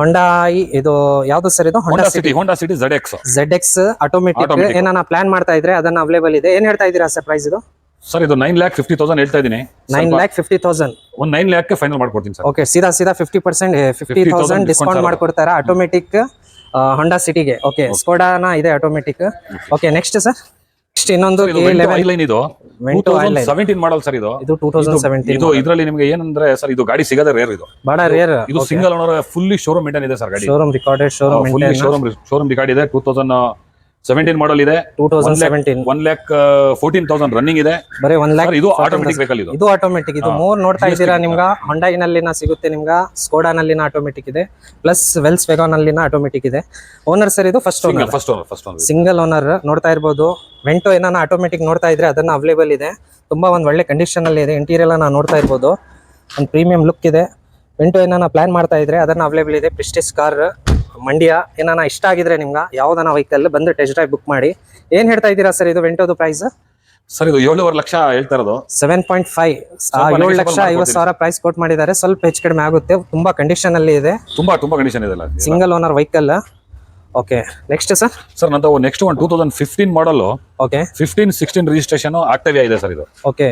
ಹೊಂಡಾಯಿ ಇದು ಯಾವ್ದು ಸರ್ ಇದು? Honda City Honda City Z X Z X automatic. ಏನಾನ ಪ್ಲಾನ್ ಮಾಡ್ತಾ ಇದ್ರೆ ಅದನ್ನ ಅವೈಲೇಬಲ್ ಇದೆ. ಏನ್ ಹೇಳ್ತಾ ಇದ್ದೀರಾ ಸರ್ ಪ್ರೈಸ್ ಇದು? ಸರ್ ಇದು ನೈನ್ ಲ್ಯಾಕ್ ಫಿಫ್ಟಿ ತೌಸಂಡ್ ಹೇಳ್ತಾ ಇದೀನಿ ನೈನ್ ಲ್ಯಾಕ್ ಫಿಫ್ಟಿ ತೌಸಂಡ್ ಒಂದು ನೈನ್ ಲ್ಯಾಕ್ ಫೈನಲ್ ಮಾಡ್ಕೊಡ್ತೀನಿ ಸರ್. ಓಕೆ ಸೀದಾ ಸೀದಾ fifty percent fifty 50,000 thousand discount ಮಾಡ್ಕೊಡ್ತಾರೆ? ಆಟೋಮೆಟಿಕ್ ಹೊಂಡಾ ಸಿಟಿಗೆ ಓಕೆ ಸ್ಕೋಡಾನ ಇದೆ automatic okay next sir next ಇನ್ನೊಂದು ಇದು. ಸೆವೆಂಟೀನ್ ಮಾಡಲ್ ಸರ್ ಇದು. ಇದು. ಟೂ ತೌಸಂಡ್ ಸೆವೆಂಟೀನ್ ಇದು ಇದರಲ್ಲಿ ನಿಮಗೆ ಏನಂದ್ರೆ ಸರ್ ಇದು ಗಾಡಿ ಸಿಗದೆ ರೇರ್ ಇದು. ಬಹಳ ರೇರ್ ಇದು single owner fully showroom maintain ಇದೆ ಸರ್ ಗಾಡಿ. Showroom recorded showroom showroom showroom ಗಾಡಿ ಇದೆ. ಟೂ ತೌಸಂಡ್ ಸೆವೆಂಟೀನ್ ಮಾಡಲ್ ಇದೆ. Two thousand seventeen one lakh fourteen thousand running ಇದೆ. ಬರೀ ಒನ್ ಲ್ಯಾಕ್ ಇದು ಆಟೋಮೆಟಿಕ್ ವೆಹಿಕಲ್ ಇದು. ಇದು ಆಟೋಮೆಟಿಕ್ ಇದು ಮೂರ್ ನೋಡ್ತಾ ಇದ್ದೀರಾ ನಿಮ್ಗೆ? ಹೊಂಡಾಯಿನಲ್ಲಿನ ಸಿಗುತ್ತೆ ನಿಮ್ಗ. ಸ್ಕೋಡಾನಲ್ಲಿನ ಆಟೋಮೆಟಿಕ್ ಇದೆ. ಪ್ಲಸ್ ವೆಲ್ಸ್ ವೆಗಾನಲ್ಲಿನ ಆಟೋಮೆಟಿಕ್ ಇದೆ. ಓನರ್ ಸರ್ ಇದು first owner first owner first owner single owner ನೋಡ್ತಾ ಇರ್ಬೋದು. ವೆಂಟೋ ಏನಾನ ಆಟೋಮೆಟಿಕ್ ನೋಡ್ತಾ ಇದ್ರೆ ಅದನ್ನ ಅವೈಲೇಬಲ್ ಇದೆ. ತುಂಬಾ ಒಂದು ಒಳ್ಳೆ ಕಂಡೀಷನ್ ಅಲ್ಲಿ ಇದೆ. ಇಂಟೀರಿಯರ್ ನಾವು ನೋಡ್ತಾ ಇರ್ಬೋದು. ಒಂದು ಪ್ರೀಮಿಯಂ ಲುಕ್ ಇದೆ. ವೆಂಟೋ ಏನಾನ ಪ್ಲಾನ್ ಮಾಡ್ತಾ ಇದ್ರೆ ಅದನ್ನ ಅವೈಲೇಬಲ್ ಇದೆ. ಪ್ರಿಸ್ಟಿಸ್ ಕಾರ್ ಮಂಡ್ಯ ಏನಾನ ಇಷ್ಟ ಆಗಿದ್ರೆ ನಿಮ್ಗೆ? ಯಾವ್ದಾನ ವೆಹಿಕಲ್ ಬಂದು ಟೆಸ್ಟ್ ಡ್ರೈವ್ ಬುಕ್ ಮಾಡಿ. ಏನ್ ಹೇಳ್ತಾ ಇದ್ದೀರಾ ಸರ್ ಇದು ವೆಂಟೋದು ಪ್ರೈಸ್ ಸರ್ ಇದು ಏಳುವರೆ ಲಕ್ಷ ಹೇಳ್ತಾ ಇರೋದು. ಸೆವೆನ್ ಪಾಯಿಂಟ್ ಫೈವ್ ಏಳು ಲಕ್ಷ ಐವತ್ತು. ಸಾವಿರ ಪ್ರೈಸ್ ಕೋಟ್ ಮಾಡಿದ್ದಾರೆ. ಸ್ವಲ್ಪ ಹೆಚ್ಚು ಕಡಿಮೆ ಆಗುತ್ತೆ. ತುಂಬಾ ಕಂಡೀಷನ್ ಅಲ್ಲಿ ಇದೆ. ತುಂಬಾ ತುಂಬಾ ಕಂಡೀಷನ್ ಇದೆ single owner vehicle okay next sir sir ನಂತರ next one two thousand fifteen model okay fifteen sixteen registration Octavia ಇದೆ ಸರ್ ಇದು. Okay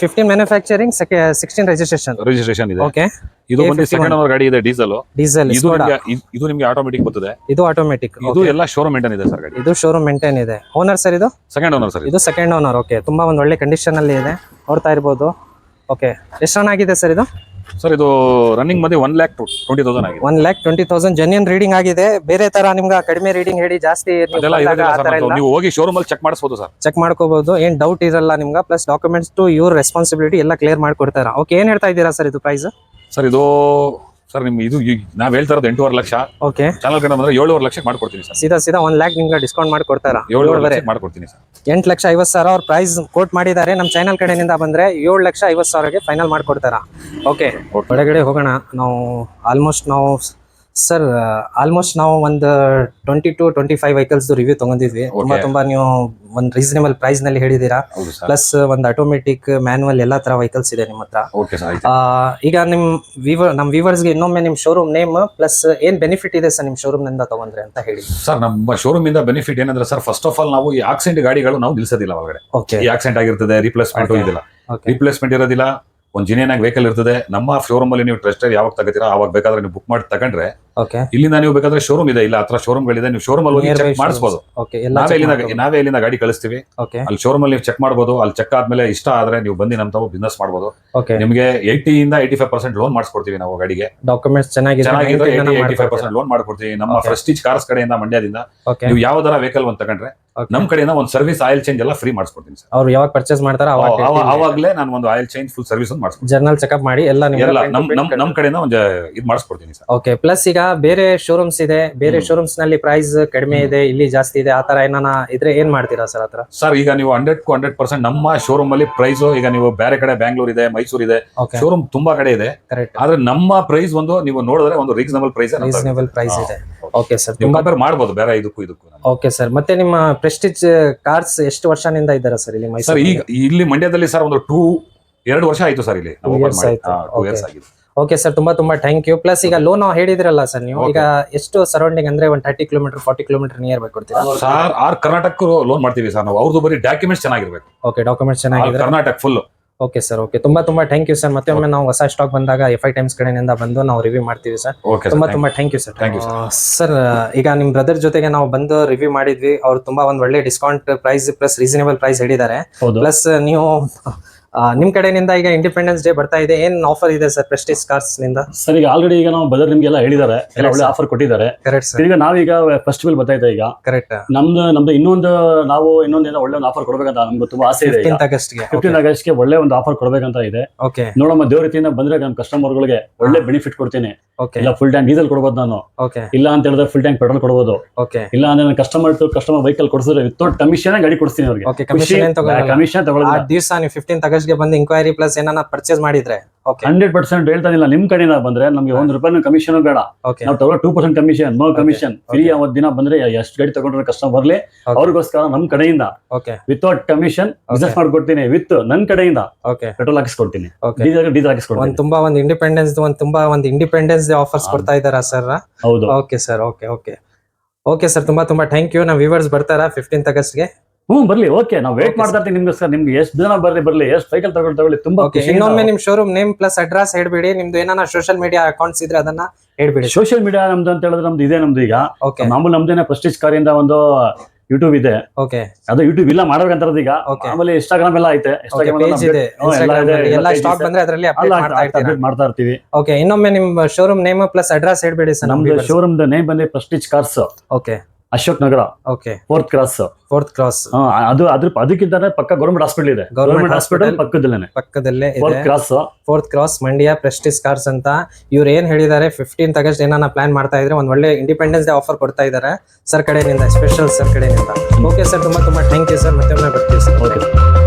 fifteen manufacturing sixteen registration registration ಇದೆ. ಓಕೆ ಇದು ಬಂದು ಸೆಕೆಂಡ್ ಓನರ್ ಗಾಡಿ ಇದೆ ಡೀಸೆಲ್ ಡೀಸೆಲ್ ಇದು ನಿಮಗೆ ಇದ್- ನಿಮಗೆ ಆಟೋಮೆಟಿಕ್ ಬರ್ತದೆ. ಇದು ಆಟೋಮೆಟಿಕ್ ಇದು ಎಲ್ಲ ಶೋರೂಮ್ ಮೇಂಟೈನ್ ಇದೆ ಸರ್ ಗಾಡಿ. ಇದು ಶೋರೂಮ್ ಮೇಂಟೈನ್ ಇದೆ. ಓನರ್ ಸರ್ ಇದು? ಸೆಕೆಂಡ್ ಓನರ್ ಸರ್ ಇದು. ಇದು ಸೆಕೆಂಡ್ ಓನರ್ ಓಕೆ ತುಂಬಾ ಒಂದು ಒಳ್ಳೆ ಕಂಡೀಷನ್ ಅಲ್ಲಿ ಇದೆ. ನೋಡ್ತಾ ಇರ್ಬೋದು. ಓಕೆ ಎಷ್ಟು ರನ್ ಆಗಿದೆ ಸರ್ ಇದು? ಸರ್ ಇದು ರನ್ನಿಂಗ್ ಬಂದು ಒನ್ ಲ್ಯಾಕ್ ಟ್ವೆಂಟಿ ತೌಸಂಡ್ ಆಗಿದೆ. One lakh twenty thousand genuine reading ಆಗಿದೆ. ಬೇರೆ ತರ ನಿಮ್ಗೆ ಕಡಿಮೆ ರೀಡಿಂಗ್ ಹೇಳಿ ಜಾಸ್ತಿ ಅದೆಲ್ಲ ಇರೋದಿಲ್ಲ ಸರ್ ನಮ್ದು. ನೀವು ಹೋಗಿ ಶೋರೂಮ್ ಅಲ್ಲಿ ಚೆಕ್ ಮಾಡಿಸ್ಬೋದು ಸರ್ ಚೆಕ್ ಮಾಡ್ಕೋಬಹುದು ಏನ್ ಡೌಟ್ ಇರಲ್ಲ ನಿಮ್ಗೆ. ಪ್ಲಸ್ ಡಾಕ್ಯುಮೆಂಟ್ಸ್ ಟು ಇವ್ರ ರೆಸ್ಪಾನ್ಸಿಬಿಲಿಟಿ ಎಲ್ಲ ಕ್ಲಿಯರ್ ಮಾಡ್ಕೊಡ್ತಾರ. ಓಕೆ ಏನ್ ಹೇಳ್ತಾ ಇದ್ದೀರಾ ಸರ್ ಇದು ಪ್ರೈಸ್ ಸರ್ ಇದು ಸರ್ ನಿಮ್ಗೆ ಇದು ಈಗ ನಾವ್ ಹೇಳ್ತಾ ಇರೋದು ಎಂಟೂವರೆ ಲಕ್ಷ. ಓಕೆ ಚಾನಲ್ ಕಡೆ ಬಂದ್ರೆ ಏಳುವರೆ ಲಕ್ಷ ಮಾಡ್ಕೊಡ್ತೀನಿ ಸರ್. ಸೀದಾ ಸೀದಾ ಒಂದ್ ಲ್ಯಾಕ್ ನಿಮ್ಗೆ ಡಿಸ್ಕೌಂಟ್ ಮಾಡಿ ಕೊಡ್ತಾರ ಏಳುವರೆ. ಮಾಡ್ಕೊಡ್ತೀನಿ ಸರ್. ಎಂಟು ಲಕ್ಷ ಐವತ್ತು ಸಾವಿರ ಅವ್ರ ಪ್ರೈಸ್ ಕೋಟ್ ಮಾಡಿದ್ದಾರೆ. ನಮ್ಮ ಚಾನಲ್ ಕಡೆಯಿಂದ ಬಂದ್ರೆ ಏಳು ಲಕ್ಷ ಐವತ್ತು ಸಾವಿರಗೆ ಫೈನಲ್ ಮಾಡ್ಕೊಡ್ತಾರ? ಓಕೆ ಒಳಗಡೆ ಹೋಗೋಣ. ನಾವು ಆಲ್ಮೋಸ್ಟ್ ನಾವು ಸರ್ ಆಲ್ಮೋಸ್ಟ್ ನಾವು ಒಂದು twenty to twenty five vehicles review ತಗೊಂಡಿದ್ವಿ ತುಂಬಾ ತುಂಬಾ ನೀವು ಒಂದು ರೀಸನೇಬಲ್ ಪ್ರೈಸ್ನಲ್ಲಿ ಹೇಳಿದೀರಾ ಪ್ಲಸ್ ಒಂದು ಆಟೋಮೆಟಿಕ್ ಮ್ಯಾನುವಲ್ ಎಲ್ಲಾ ತರ ವೆಹಿಕಲ್ಸ್ ಇದೆ ನಿಮ್ಮ ಹತ್ರ. ಈಗ ನಿಮ್ ವಿವರ್ ನಮ್ ವಿವರ್ಸ್ಗೆ ಇನ್ನೊಮ್ಮೆ ನಿಮ್ ಶೋರೂಮ್ ನೇಮ್ ಪ್ಲಸ್ ಏನ್ ಬೆನಿಫಿಟ್ ಇದೆ ಸರ್ ನಿಮ್ ಶೋರೂಮ್ನಿಂದ ತಗೊಂಡ್ರೆ ಅಂತ ಹೇಳಿ. ಸರ್ ನಮ್ಮ ಶೋರೂಮ್ ಇಂದ ಬೆನಿಫಿಟ್ ಏನಂದ್ರೆ ಸರ್ ಫಸ್ಟ್ ಆಫ್ ಆಲ್ ನಾವು ಈ ಆಕ್ಸಿಡೆಂಟ್ ಗಾಡಿಗಳು ನಾವು ನಿಲ್ಸೋದಿಲ್ಲ ಒಳಗಡೆ. ಓಕೆ ಈ ಆಕ್ಸಿಡೆಂಟ್ ಆಗಿರ್ತದೆ ರಿಪ್ಲೇಸ್ಮೆಂಟ್. ಇದಿಲ್ಲ. ರಿಪ್ಲೇಸ್ಮೆಂಟ್ ಇರೋದಿಲ್ಲ. ಒಂದು ಜಿನಿಯನ್ ಆಗಿ ವೆಹಿಕಲ್ ಇರ್ತದೆ, ನಮ್ಮ ಶೋರೂಮ್ ಅಲ್ಲಿ ನೀವು ಟ್ರಸ್ಟರ್ ಯಾವಾಗ ತಗೋತೀರಾ ಅವಾಗ ಬೇಕಾದ್ರೆ ನೀವು ಬುಕ್ ಮಾಡಿ ತಗೊಂಡ್ರೆ ಓಕೆ ಇಲ್ಲಿಂದ ನೀವು ಬೇಕಾದ್ರೆ ಶೋರೂಮ್ ಇದೆ. ಇಲ್ಲ ಹತ್ರ ಶೋರೂಮ್ ಗಳಿದೆ. ನೀವು ಶೋರೂಮ್ ಅಲ್ಲಿ ಹೋಗಿ ಚೆಕ್ ಮಾಡಿಸಬಹುದು ನಾವೇ ಇಲ್ಲಿಂದ ನಾವೇ ಇಲ್ಲಿಂದ ಗಾಡಿ ಕಳಿಸ್ತೀವಿ. ಓಕೆ ಅಲ್ಲಿ ಶೋರೂಮ್ ಅಲ್ಲಿ ನೀವು ಚೆಕ್ ಮಾಡಬಹುದು ಅಲ್ಲಿ ಚೆಕ್ ಆದ್ಮೇಲೆ ಇಷ್ಟ ಆದ್ರೆ ನೀವು ಬಂದಿ ನಮ್ ತಾವು ಬಿಸ್ನೆಸ್ ಮಾಡಬಹುದು ಓಕೆ ನಿಮಗೆ ಏಯ್ಟಿ ಇಂದ ಏಯ್ಟಿ ಫೈವ್ ಪರ್ಸೆಂಟ್ ಲೋನ್ ಮಾಡಿಸ್ಕೊಡ್ತೀವಿ ನಾವು ಗಾಡಿಗೆ. ಡಾಕ್ಯುಮೆಂಟ್ಸ್ ಚೆನ್ನಾಗಿ ಚೆನ್ನಾಗಿದ್ರೆ 90 ತನಕ ಏಯ್ಟಿ ಫೈವ್ ಪರ್ಸೆಂಟ್ ಲೋನ್ ಮಾಡ್ಕೊಡ್ತೀವಿ. ನಮ್ಮ ಫ್ರೆಸ್ಟೀಜ್ ಪ್ರೆಸ್ಟೀಜ್ ಕಾರ್ಸ್ ಕಡೆಯಿಂದ ಮಂಡ್ಯದಿಂದ ನೀವು ಯಾವ್ದಾರ ವೆಹಿಕಲ್ ಒಂದು ತಗೊಂಡ್ರೆ. ನಮ್ ಕಡೆಯಿಂದ ಒಂದು ಸರ್ವಿಸ್ ಆಯಿಲ್ ಚೇಂಜ್ ಎಲ್ಲ ಫ್ರೀ ಮಾಡಿಸ್ಕೊಡ್ತೀನಿ ಸರ್. ಅವ್ರು ಯಾವಾಗ ಪರ್ಚೇಸ್ ಮಾಡ್ತಾರ ಅವಾಗಲೇ ನಾನು ಒಂದು ಆಯಿಲ್ ಚೇಂಜ್ ಫುಲ್ ಸರ್ವಿಸ್ ಒಂದು ಮಾಡಿಸ್ಕೊಡ್ತೀನಿ. ಜರ್ನಲ್ ಚೆಕ್ಅಪ್ ಮಾಡಿ ಎಲ್ಲ ನಮ್ ಕಡೆಯಿಂದ ಒಂದು ಇದು ಮಾಡಿಸ್ಕೊಡ್ತೀನಿ ಸರ್. ಓಕೆ ಪ್ಲಸ್ ಈಗ ಬೇರೆ ಶೋರೂಮ್ಸ್ ಇದೆ ಬೇರೆ. ಶೋರೂಮ್ಸ್ನಲ್ಲಿ ಪ್ರೈಸ್ ಕಡಿಮೆ ಇದೆ ಇಲ್ಲಿ ಜಾಸ್ತಿ ಇದೆ ಆತರ ಏನಾನ ಇದ್ರೆ ಏನ್ ಮಾಡ್ತೀರಾ ಸರ್ ಆತರ ಸರ್ ಈಗ ನೀವು ಹಂಡ್ರೆಡ್ ಟು ಹಂಡ್ರೆಡ್ ಪರ್ಸೆಂಟ್ ನಮ್ಮ ಶೋರೂಮ್ ಅಲ್ಲಿ ಪ್ರೈಸ್ ಈಗ ನೀವು ಬೇರೆ ಕಡೆ ಬ್ಯಾಂಗ್ಳೂರ್ ಇದೆ ಮೈಸೂರು ಇದೆ ಶೋರೂಮ್ ತುಂಬಾ ಕಡೆ ಇದೆ. ಕರೆಕ್ಟ್ ಆದ್ರೆ ನಮ್ಮ ಪ್ರೈಸ್ ಒಂದು ನೀವು ನೋಡಿದ್ರೆ ಒಂದು ರೀಸನಬಲ್ ಪ್ರೈಸ್ ರೀಸನಬಲ್ ಪ್ರೈಸ್ ಇದೆ. ಓಕೆ ಸರ್ ಕಂಪೇರ್ ಮಾಡಬಹುದು ಬೇರೆ ಇದಕ್ಕೂ ಇದಕ್ಕೂ ಓಕೆ ಸರ್ ಮತ್ತೆ ನಿಮ್ಮ ಪ್ರೆಸ್ಟಿಜ್ ಕಾರ್ಸ್ ಎಷ್ಟು ವರ್ಷದಿಂದ ಇದ್ದಾರೆ ಸರ್ ಇಲ್ಲಿ ಸರ್ ಮೈಸೂರು ಈಗ ಇಲ್ಲಿ ಮಂಡ್ಯದಲ್ಲಿ ಸರ್ ಒಂದು ಟೂ ಎರಡು ವರ್ಷ ಆಯ್ತು ಸರ್ ಇಲ್ಲಿ. ಟೂ ಇಯರ್ಸ್ ಆಗಿದೆ. ಓಕೆ ಸರ್ ತುಂಬಾ ತುಂಬಾ ಥ್ಯಾಂಕ್ ಯು ಪ್ಲಸ್ ಈಗ ಲೋನ್ ಹೇಳಿದ್ರಲ್ಲ ಸರ್ ನೀವು ಈಗ ಎಷ್ಟು ಸರೌಂಡಿಂಗ್ ಅಂದ್ರೆ ಒಂದು thirty kilometre forty kilometre near ಬೇಕು ಕೊಡ್ತೀರಾ? ಸರ್ ಆರ್ ಕರ್ನಾಟಕ ಲೋನ್ ಮಾಡ್ತೀವಿ ಸರ್ ನಾವು. ಅವ್ರದ್ದು ಬರೀ ಡಾಕ್ಯುಮೆಂಟ್ಸ್ ಚೆನ್ನಾಗಿರ್ಬೇಕು. ಓಕೆ ಡಾಕ್ಯುಮೆಂಟ್ಸ್ ಚೆನ್ನಾಗಿದೆ Karnataka full okay sir okay ತುಂಬಾ ತುಂಬಾ ಥ್ಯಾಂಕ್ ಯು ಸರ್ ಮತ್ತೆ ಒಮ್ಮೆ ನಾವು ಹೊಸ ಸ್ಟಾಕ್ ಬಂದಾಗ ಎಫ್ ಐ ಟೈಮ್ಸ್ ಕಡೆಯಿಂದ ಬಂದು ನಾವು ರಿವ್ಯೂ ಮಾಡ್ತೀವಿ ಸರ್ ಓಕೆ ತುಂಬಾ ತುಂಬಾ thank you sir thank you sir ಈಗ ನಿಮ್ ಬ್ರದರ್ ಜೊತೆಗೆ ನಾವು ಬಂದು ರಿವ್ಯೂ ಮಾಡಿದ್ವಿ. ಅವ್ರು ತುಂಬಾ ಒಂದ್ ಒಳ್ಳೆ discount price plus reasonable price ಹೇಳಿದ್ದಾರೆ. ಪ್ಲಸ್ ನೀವು ನಿಮ್ ಕಡೆಯಿಂದ ಈಗ ಇಂಡಿಪೆಂಡೆನ್ಸ್ ಡೇ ಬರ್ತಾ ಇದೆ. ಏನ್ ಆಫರ್ ಇದೆ ಸರ್ ಪ್ರೆಸ್ಟೀಜ್ ಕಾರ್ಸ್ನಿಂದ? ಸರ್ ಈಗ ಆಲ್ರೆಡಿ ಈಗ ನಾವು ಬದರ್ ನಿಮ್ಗೆಲ್ಲ ಹೇಳಿದ್ದಾರೆ. ಎಲ್ಲ ಒಳ್ಳೆ ಆಫರ್ ಕೊಟ್ಟಿದ್ದಾರೆ. ಕರೆಕ್ಟ್ ಈಗ ನಾವೀಗ ಫೆಸ್ಟಿವಲ್ ಬರ್ತಾ ಇದೆ ಈಗ. ಕರೆಕ್ಟ್ ನಮ್ದು ನಮ್ದು ಇನ್ನೊಂದು ನಾವು ಇನ್ನೊಂದು ಒಳ್ಳೆ ಒಂದು ಆಫರ್ ಕೊಡ್ಬೇಕಂತ ನಮ್ಗೆ ತುಂಬಾ ಆಸೆ ಇದೆ ಫಿಫ್ಟೀನ್ ಫಿಫ್ಟೀನ್ ಆಗಸ್ಟ್ಗೆ ಒಳ್ಳೆ ಒಂದು ಆಫರ್ ಕೊಡಬೇಕಂತ ಇದೆ. ಓಕೆ ನೋಡಮ್ಮ ದೇವ್ರ ರೀತಿಯಿಂದ ಬಂದ್ರೆ ನಮ್ಮ ಕಸ್ಟಮರ್ಗಳಿಗೆ ಒಳ್ಳೆ ಬೆನಿಫಿಟ್ ಕೊಡ್ತೀನಿ. ಇಲ್ಲ ಫುಲ್ ಟ್ಯಾಂಕ್ ಡೀಸೆಲ್ ಕೊಡ್ಬೋದು ನಾನು. ಓಕೆ ಇಲ್ಲ ಅಂತ ಹೇಳಿದ್ರೆ ಫುಲ್ ಟ್ಯಾಂಕ್ ಪೆಟ್ರೋಲ್ ಕೊಡ್ಬೋದು. ಓಕೆ ಇಲ್ಲ ಅಂದ್ರೆ ನಾನು ಕಸ್ಟಮರ್ ಟು ಕಸ್ಟಮರ್ ವೆಹಿಕಲ್ ಕೊಡಿಸಿದ್ರೆ ವಿತೌಟ್ ಕಮಿಷನ್ ಗಾಡಿ ಕೊಡ್ತೀನಿ ಅವ್ರಿಗೆ. ಓಕೆ ಕಮಿಷನ್ ತಗೊಳ್ಳಿ ದಿವಸ ನೀವು ಫಿಫ್ಟೀನ್ ಆಗಸ್ಟ್ಗೆ ಬಂದು ಇನ್ಕ್ವೈರಿ ಪ್ಲಸ್ ಏನಾರ ಪರ್ಚೇಸ್ ಮಾಡಿದ್ರೆ ಹಂಡ್ರೆಡ್ ಪರ್ಸೆಂಟ್ ಹೇಳ್ತಾ ಇಲ್ಲ ನಿಮ್ ಕಡೆಯಿಂದ ಬಂದ್ರೆ ನಮ್ಗೆ ಒಂದ್ ರೂಪಾಯಿ ಕಮಿಷನ್ ಬೇಡ. ಓಕೆ ನಾವು ತಗೊಳ್ಳೋ two percent commission no commission free ಅವತ್ ದಿನ ಬಂದ್ರೆ ಎಷ್ಟು ಗಡಿ ತಗೊಂಡ್ರೆ ಕಸ್ಟಮರ್ ಬರ್ಲಿ. ಅವ್ರಿಗೋಸ್ಕರ ನಮ್ ಕಡೆಯಿಂದ ಓಕೆ ವಿತೌಟ್ ಕಮಿಷನ್ ಬಿಸ್ನೆಸ್ ಮಾಡ್ಕೊಡ್ತೀನಿ. ವಿತ್ ನನ್ ಕಡೆಯಿಂದ ಓಕೆ ಪೆಟ್ರೋಲ್ ಹಾಕಿಸ್ಕೊಡ್ತೀನಿ. ಡೀಸೆಲ್ ಹಾಕಿಸ್ಕೊಡ್ತೀನಿ. ತುಂಬಾ ಒಂದ್ ಇಂಡಿಪೆಂಡೆನ್ಸ್ ಒಂದ್ ತುಂಬಾ ಒಂದ್ ಇಂಡಿಪೆಂಡೆನ್ಸ್ ಆಫರ್ಸ್ ಕೊಡ್ತಾ ಇದಾರಾ ಸರ್ ಹೌದು. Okay sir okay okay okay sir ತುಂಬಾ ತುಂಬಾ ಥ್ಯಾಂಕ್ ಯು ನಮ್ಮ ವ್ಯೂವರ್ಸ್ ಬರ್ತಾರಾ ಫಿಫ್ಟೀನ್ತ್ ಆಗಸ್ಟ್ಗೆ ಹ್ಮ್ ಬರ್ಲಿ ಓಕೆ ನಾವು ವೇಟ್ ಮಾಡ್ತಾ ಇರ್ತೀವಿ ನಿಮ್ಗೋಸ್ಕರ ನಿಮ್ಗೆ ಎಷ್ಟು ದಿನ ಬರ್ಲಿ ಬರ್ಲಿ ಎಷ್ಟು ಸೈಕಲ್ ತಗೊಳ್ಳಿ ತಗೊಳ್ಳಿ ತುಂಬಾ ಓಕೆ ಇನ್ನೊಮ್ಮೆ ನಿಮ್ ಶೋರೂಮ್ ನೇಮ್ ಪ್ಲಸ್ ಅಡ್ರೆಸ್ ಹೇಳ್ಬಿಡಿ ನಿಮ್ದು ಏನಾನ ಸೋಷಿಯಲ್ ಮೀಡಿಯಾ ಅಕೌಂಟ್ಸ್ ಇದ್ರೆ ಅದನ್ನ ಹೇಳ್ಬಿಡಿ. ಸೋಷಿಯಲ್ ಮೀಡಿಯಾ ನಮ್ದು ಅಂತ ಹೇಳಿದ್ರೆ ನಮ್ದು ಇದೆ ನಮ್ದು ಈಗ. ಓಕೆ. ಮಾಮೂಲಿ ನಮ್ದೇನೆ ಪ್ರೆಸ್ಟೀಜ್ ಇಂದ ಒಂದು ಯೂಟ್ಯೂಬ್ ಇದೆ. ಓಕೆ. ಅದು ಯೂಟ್ಯೂಬ್ ಇಲ್ಲ ಮಾಡ್ಬೇಕಂತಾರದು ಈಗ. ಆಮೇಲೆ ಇನ್ಸ್ಟಾಗ್ರಾಮ್ ಎಲ್ಲ ಐತೆ. ಪೇಜ್ ಇದೆ. ಎಲ್ಲ ಸ್ಟಾಕ್ ಬಂದ್ರೆ ಅದರಲ್ಲಿ ಅಪ್ಡೇಟ್ ಮಾಡ್ತಾ ಇರ್ತೀವಿ. ಓಕೆ ಇನ್ನೊಮ್ಮೆ ನಿಮ್ ಶೋರೂಮ್ ನೇಮ್ ಪ್ಲಸ್ ಅಡ್ರೆಸ್ ಹೇಳ್ಬಿಡಿ ಸರ್ ನಮ್ದು ಶೋರೂಮ್ ನೇಮ್ ಬಂದ್ರೆ Prestige Cars okay. Ashok Nagar. Okay fourth cross fourth cross ಅದು ಅದ್ರ ಅದಕ್ಕಿಂತ ಪಕ್ಕ ಗೌರ್ಮೆಂಟ್ ಹಾಸ್ಪಿಟಲ್ ಇದೆ. ಗೌರ್ಮೆಂಟ್ ಹಾಸ್ಪಿಟಲ್ ಪಕ್ಕದಲ್ಲೇ ಪಕ್ಕದಲ್ಲೇ fourth cross fourth cross Mandya Prestige Cars ಅಂತ. ಇವ್ರು ಏನ್ ಹೇಳಿದ್ದಾರೆ ಫಿಫ್ಟೀನ್ ಆಗಸ್ಟ್ ಏನಾನ ಪ್ಲಾನ್ ಮಾಡ್ತಾ ಇದ್ರೆ ಒಂದ್ ಒಳ್ಳೆ ಇಂಡಿಪೆಂಡೆನ್ಸ್ ಡೇ ಆಫರ್ ಕೊಡ್ತಾ ಇದ್ದಾರೆ ಸರ್ ಕಡೆಯಿಂದ ಸ್ಪೆಷಲ್ ಸರ್ ಕಡೆಯಿಂದ. ಓಕೆ ಸರ್ ತುಂಬಾ ತುಂಬಾ ಥ್ಯಾಂಕ್ ಯು ಸರ್ ಮತ್ತೆ ಬರ್ತೀವಿ ಸರ್ ಓಕೆ